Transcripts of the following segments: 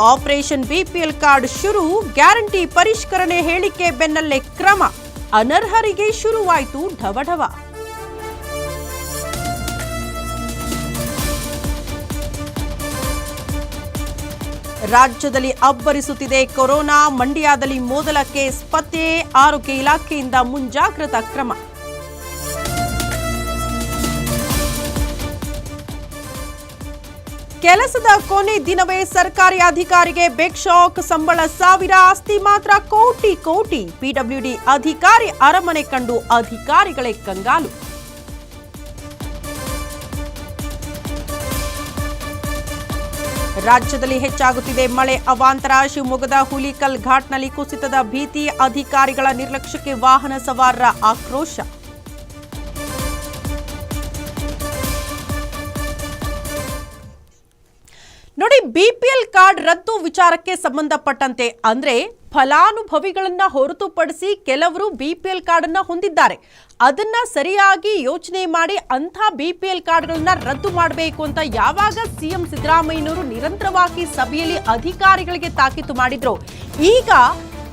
Operation BPL card ಶುರು, guarantee ಪರಿಷ್ಕರಣೆ ಹೇಳಿಕೆ ಬೆನ್ನಲ್ಲೇ ಕ್ರಮ. ಅನರ್ಹರಿಗೆ ಶುರುವಾಯಿತು ಢವಢವ. ರಾಜ್ಯದಲ್ಲಿ ಅಬ್ಬರಿಸುತ್ತಿದೆ ಕೊರೋನಾ, ಮಂಡ್ಯದಲ್ಲಿ ಮೊದಲ ಕೇಸ್ ಪತ್ತೆ, ಆರೋಗ್ಯ ಇಲಾಖೆಯಿಂದ ಮುಂಜಾಗ್ರತಾ ಕ್ರಮ. ಕೆಲಸದ ಕೊನೆ ದಿನವೇ ಸರ್ಕಾರಿ ಅಧಿಕಾರಿಗೆ ಬೆಕ್ ಶಾಕ್, ಸಂಬಳ ಸಾವಿರ, ಆಸ್ತಿ ಮಾತ್ರ ಕೋಟಿ ಕೋಟಿ. ಪಿಡಬ್ಲ್ಯೂಡಿ ಅಧಿಕಾರಿ ಅರಮನೆ ಕಂಡು ಅಧಿಕಾರಿಗಳೇ ಕಂಗಾಲು. ರಾಜ್ಯದಲ್ಲಿ ಹೆಚ್ಚಾಗುತ್ತಿದೆ ಮಳೆ ಅವಾಂತರ. ಶಿವಮೊಗ್ಗದ ಹುಲಿಕಲ್ ಘಾಟ್ನಲ್ಲಿ ಕುಸಿತದ ಭೀತಿ. ಅಧಿಕಾರಿಗಳ ನಿರ್ಲಕ್ಷ್ಯಕ್ಕೆ ವಾಹನ ಸವಾರರ ಆಕ್ರೋಶ. ಬಿಪಿಎಲ್ ಕಾರ್ಡ್ ರದ್ದು ವಿಚಾರಕ್ಕೆ ಸಂಬಂಧಪಟ್ಟಂತೆ ಅಂದ್ರೆ ಫಲಾನುಭವಿಗಳನ್ನ ಹೊರತುಪಡಿಸಿ ಕೆಲವರು ಬಿಪಿಎಲ್ ಕಾರ್ಡ್ ಅನ್ನ ಹೊಂದಿದ್ದಾರೆ. ಅದನ್ನ ಸರಿಯಾಗಿ ಯೋಚನೆ ಮಾಡಿ ಅಂಥ ಬಿಪಿಎಲ್ ಕಾರ್ಡ್ಗಳನ್ನ ರದ್ದು ಮಾಡಬೇಕು ಅಂತ ಯಾವಾಗ ಸಿಎಂ ಸಿದ್ದರಾಮಯ್ಯನವರು ನಿರಂತರವಾಗಿ ಸಭೆಯಲ್ಲಿ ಅಧಿಕಾರಿಗಳಿಗೆ ತಾಕೀತು ಮಾಡಿದ್ರು. ಈಗ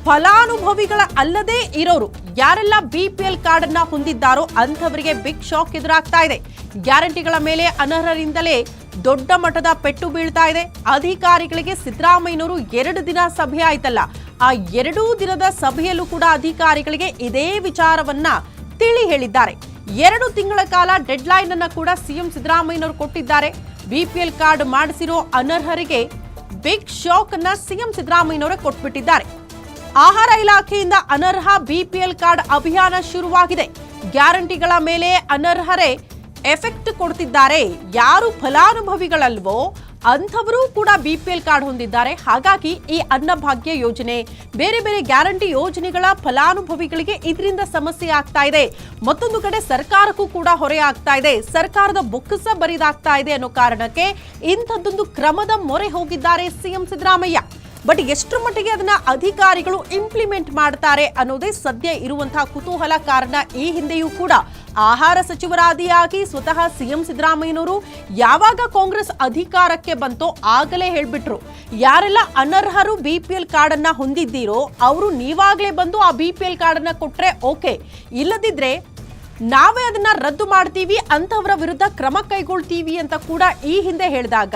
ಫಲಾನುಭವಿಗಳ ಅಲ್ಲದೆ ಇರೋರು. ಯಾರೆಲ್ಲ ಬಿಪಿಎಲ್ ಕಾರ್ಡ್ ಅನ್ನ ಹೊಂದಿದ್ದಾರೋ ಅಂಥವರಿಗೆ ಬಿಗ್ ಶಾಕ್ ಎದುರಾಗ್ತಾ ಇದೆ. ಗ್ಯಾರಂಟಿಗಳ ಮೇಲೆ ಅನರ್ಹರಿಂದಲೇ ದೊಡ್ಡ ಮಟ್ಟದ ಪೆಟ್ಟು ಬೀಳ್ತಾ ಇದೆ. ಅಧಿಕಾರಿಗಳಿಗೆ ಸಿದ್ದರಾಮಯ್ಯನವರು ಎರಡು ದಿನ ಸಭೆ ಆಯ್ತಲ್ಲ. ಆ ಎರಡೂ ದಿನದ ಸಭೆಯಲ್ಲೂ ಕೂಡ ಅಧಿಕಾರಿಗಳಿಗೆ ಇದೇ ವಿಚಾರವನ್ನ ತಿಳಿ ಹೇಳಿದ್ದಾರೆ. ಎರಡು ತಿಂಗಳ ಕಾಲ ಡೆಡ್ಲೈನ್ ಅನ್ನ ಕೂಡ ಸಿಎಂ ಸಿದ್ದರಾಮಯ್ಯನವರು ಕೊಟ್ಟಿದ್ದಾರೆ. ಬಿಪಿಎಲ್ ಕಾರ್ಡ್ ಮಾಡಿಸಿರೋ ಅನರ್ಹರಿಗೆ ಬಿಗ್ ಶಾಕ್ ಅನ್ನ ಸಿಎಂ ಸಿದ್ದರಾಮಯ್ಯನವರೇ ಕೊಟ್ಬಿಟ್ಟಿದ್ದಾರೆ. ಆಹಾರ ಇಲಾಖೆಯಿಂದ ಅನರ್ಹ ಬಿಪಿಎಲ್ ಕಾರ್ಡ್ ಅಭಿಯಾನ ಶುರುವಾಗಿದೆ. ಗ್ಯಾರಂಟಿಗಳ ಮೇಲೆ ಅನರ್ಹರೇ ಎಫೆಕ್ಟ್ ಕೊಡ್ತಿದ್ದಾರೆ. ಯಾರು ಫಲಾನುಭವಿಗಳಲ್ವೋ ಅಂಥವರು ಕೂಡ ಬಿಪಿಎಲ್ ಕಾರ್ಡ್ ಹೊಂದಿದ್ದಾರೆ. ಹಾಗಾಗಿ ಈ ಅನ್ನಭಾಗ್ಯ ಯೋಜನೆ ಬೇರೆ ಬೇರೆ ಗ್ಯಾರಂಟಿ ಯೋಜನೆಗಳ ಫಲಾನುಭವಿಗಳಿಗೆ ಇದರಿಂದ ಸಮಸ್ಯೆ ಆಗ್ತಾ ಇದೆ. ಮತ್ತೊಂದು ಕಡೆ ಸರ್ಕಾರಕ್ಕೂ ಕೂಡ ಹೊರೆ ಆಗ್ತಾ ಇದೆ. ಸರ್ಕಾರದ ಬೊಕ್ಕಸ ಬರಿದಾಗ್ತಾ ಇದೆ ಅನ್ನೋ ಕಾರಣಕ್ಕೆ ಇಂಥದ್ದೊಂದು ಕ್ರಮದ ಮೊರೆ ಹೋಗಿದ್ದಾರೆ ಸಿಎಂ ಸಿದ್ದರಾಮಯ್ಯ. ಬಟ್ ಎಷ್ಟರ ಮಟ್ಟಿಗೆ ಅದನ್ನ ಅಧಿಕಾರಿಗಳು ಇಂಪ್ಲಿಮೆಂಟ್ ಮಾಡ್ತಾರೆ ಅನ್ನೋದೇ ಸದ್ಯ ಇರುವಂತಹ ಕುತೂಹಲ ಕಾರಣ. ಈ ಹಿಂದೆಯೂ ಕೂಡ ಆಹಾರ ಸಚಿವರಾದಿಯಾಗಿ ಸ್ವತಃ ಸಿಎಂ ಸಿದ್ದರಾಮಯ್ಯನವರು ಯಾವಾಗ ಕಾಂಗ್ರೆಸ್ ಅಧಿಕಾರಕ್ಕೆ ಬಂತೋ ಆಗಲೇ ಹೇಳ್ಬಿಟ್ರು. ಯಾರೆಲ್ಲ ಅನರ್ಹರು ಬಿ ಪಿ ಎಲ್ ಕಾರ್ಡ್ ಅನ್ನ ಹೊಂದಿದ್ದೀರೋ, ಅವರು ನೀವಾಗಲೇ ಬಂದು ಆ ಬಿ ಪಿ ಎಲ್ ಕಾರ್ಡ್ ಅನ್ನ ಕೊಟ್ರೆ ಓಕೆ. ಇಲ್ಲದಿದ್ರೆ ನಾವೇ ಅದನ್ನ ರದ್ದು ಮಾಡ್ತೀವಿ ಅಂತವರ ವಿರುದ್ಧ ಕ್ರಮ ಕೈಗೊಳ್ತೀವಿ ಅಂತ ಕೂಡ ಈ ಹಿಂದೆ ಹೇಳಿದಾಗ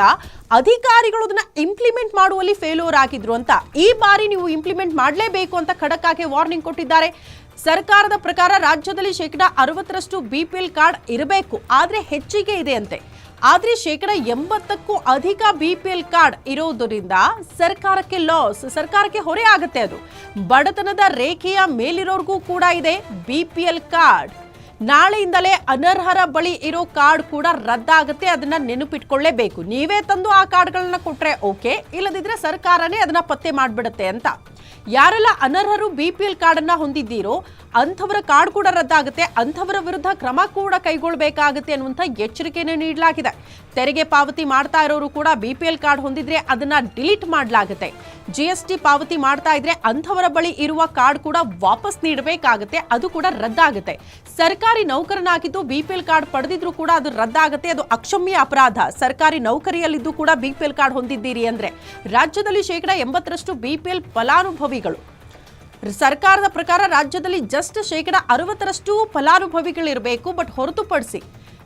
ಅಧಿಕಾರಿಗಳು ಅದನ್ನ ಇಂಪ್ಲಿಮೆಂಟ್ ಮಾಡುವಲ್ಲಿ ಫೇಲ್ಯೂರ್ ಆಗಿದ್ರು ಅಂತ. ಈ ಬಾರಿ ನೀವು ಇಂಪ್ಲಿಮೆಂಟ್ ಮಾಡಲೇಬೇಕು ಅಂತ ಖಡಕ್ ಆಗಿ ವಾರ್ನಿಂಗ್ ಕೊಟ್ಟಿದ್ದಾರೆ. ಸರ್ಕಾರದ ಪ್ರಕಾರ ರಾಜ್ಯದಲ್ಲಿ ಶೇಕಡ ಅರವತ್ತರಷ್ಟು ಬಿ ಪಿ ಎಲ್ ಕಾರ್ಡ್ ಇರಬೇಕು. ಆದ್ರೆ ಹೆಚ್ಚಿಗೆ ಇದೆ ಅಂತೆ. ಆದ್ರೆ ಶೇಕಡ ಎಂಬತ್ತಕ್ಕೂ ಅಧಿಕ ಬಿ ಪಿ ಎಲ್ ಕಾರ್ಡ್ ಇರೋದರಿಂದ ಸರ್ಕಾರಕ್ಕೆ ಲಾಸ್ ಸರ್ಕಾರಕ್ಕೆ ಹೊರೆ ಆಗುತ್ತೆ ಅದು. ಬಡತನದ ರೇಖೆಯ ಮೇಲಿರೋರ್ಗೂ ಕೂಡ ಇದೆ ಬಿ ಪಿ ಎಲ್ ಕಾರ್ಡ್ ನಾಳೆಯಿಂದಲೇ ಅನರ್ಹರ ಬಳಿ ಇರೋ ಕಾರ್ಡ್ ಕೂಡ ರದ್ದಾಗುತ್ತೆ, ಅದನ್ನ ನೆನಪಿಟ್ಕೊಳ್ಳೇಬೇಕು. ನೀವೇ ತಂದು ಆ ಕಾರ್ಡ್ಗಳನ್ನ ಕೊಟ್ರೆ ಓಕೆ, ಇಲ್ಲದಿದ್ರೆ ಸರ್ಕಾರನೇ ಅದನ್ನ ಪತ್ತೆ ಮಾಡಿಬಿಡುತ್ತೆ ಅಂತ. ಯಾರೆಲ್ಲ ಅನರ್ಹರು ಬಿ ಪಿ ಎಲ್ ಕಾರ್ಡ್ ಅನ್ನ ಹೊಂದಿದ್ದೀರೋ, ಅಂಥವರ ಕಾರ್ಡ್ ಕೂಡ ರದ್ದಾಗುತ್ತೆ, ಅಂಥವರ ವಿರುದ್ಧ ಕ್ರಮ ಕೂಡ ಕೈಗೊಳ್ಳಬೇಕಾಗುತ್ತೆ ಅನ್ನುವಂಥ ಎಚ್ಚರಿಕೆಯನ್ನು ನೀಡಲಾಗಿದೆ. ತೆರಿಗೆ ಪಾವತಿ ಮಾಡ್ತಾ ಇರೋರು ಕೂಡ ಬಿ ಪಿ ಎಲ್ ಕಾರ್ಡ್ ಹೊಂದಿದ್ರೆ ಅದನ್ನ ಡಿಲೀಟ್ ಮಾಡಲಾಗುತ್ತೆ. ಜಿ ಎಸ್ ಟಿ ಪಾವತಿ ಮಾಡ್ತಾ ಇದ್ರೆ ಅಂಥವರ ಬಳಿ ಇರುವ ಕಾರ್ಡ್ ಕೂಡ ವಾಪಸ್ ನೀಡಬೇಕಾಗುತ್ತೆ, ಅದು ಕೂಡ ರದ್ದಾಗುತ್ತೆ. ಸರ್ಕಾರಿ ನೌಕರನಾಗಿದ್ದು ಬಿ ಪಿ ಎಲ್ ಕಾರ್ಡ್ ಪಡೆದಿದ್ರು ಕೂಡ ಅದು ರದ್ದಾಗುತ್ತೆ, ಅದು ಅಕ್ಷಮ್ಯ ಅಪರಾಧ. ಸರ್ಕಾರಿ ನೌಕರಿಯಲ್ಲಿದ್ದು ಕೂಡ ಬಿ ಪಿ ಎಲ್ ಕಾರ್ಡ್ ಹೊಂದಿದ್ದೀರಿ ಅಂದ್ರೆ ರಾಜ್ಯದಲ್ಲಿ ಶೇಕಡ ಎಂಬತ್ತರಷ್ಟು ಬಿ ಪಿ ಎಲ್ ಫಲಾನುಭವಿಗಳು. ಸರ್ಕಾರದ ಪ್ರಕಾರ ರಾಜ್ಯದಲ್ಲಿ ಜಸ್ಟ್ ಶೇಕಡ ಅರವತ್ತರಷ್ಟು ಫಲಾನುಭವಿಗಳಿರಬೇಕು, ಬಟ್ ಹೊರತುಪಡಿಸಿ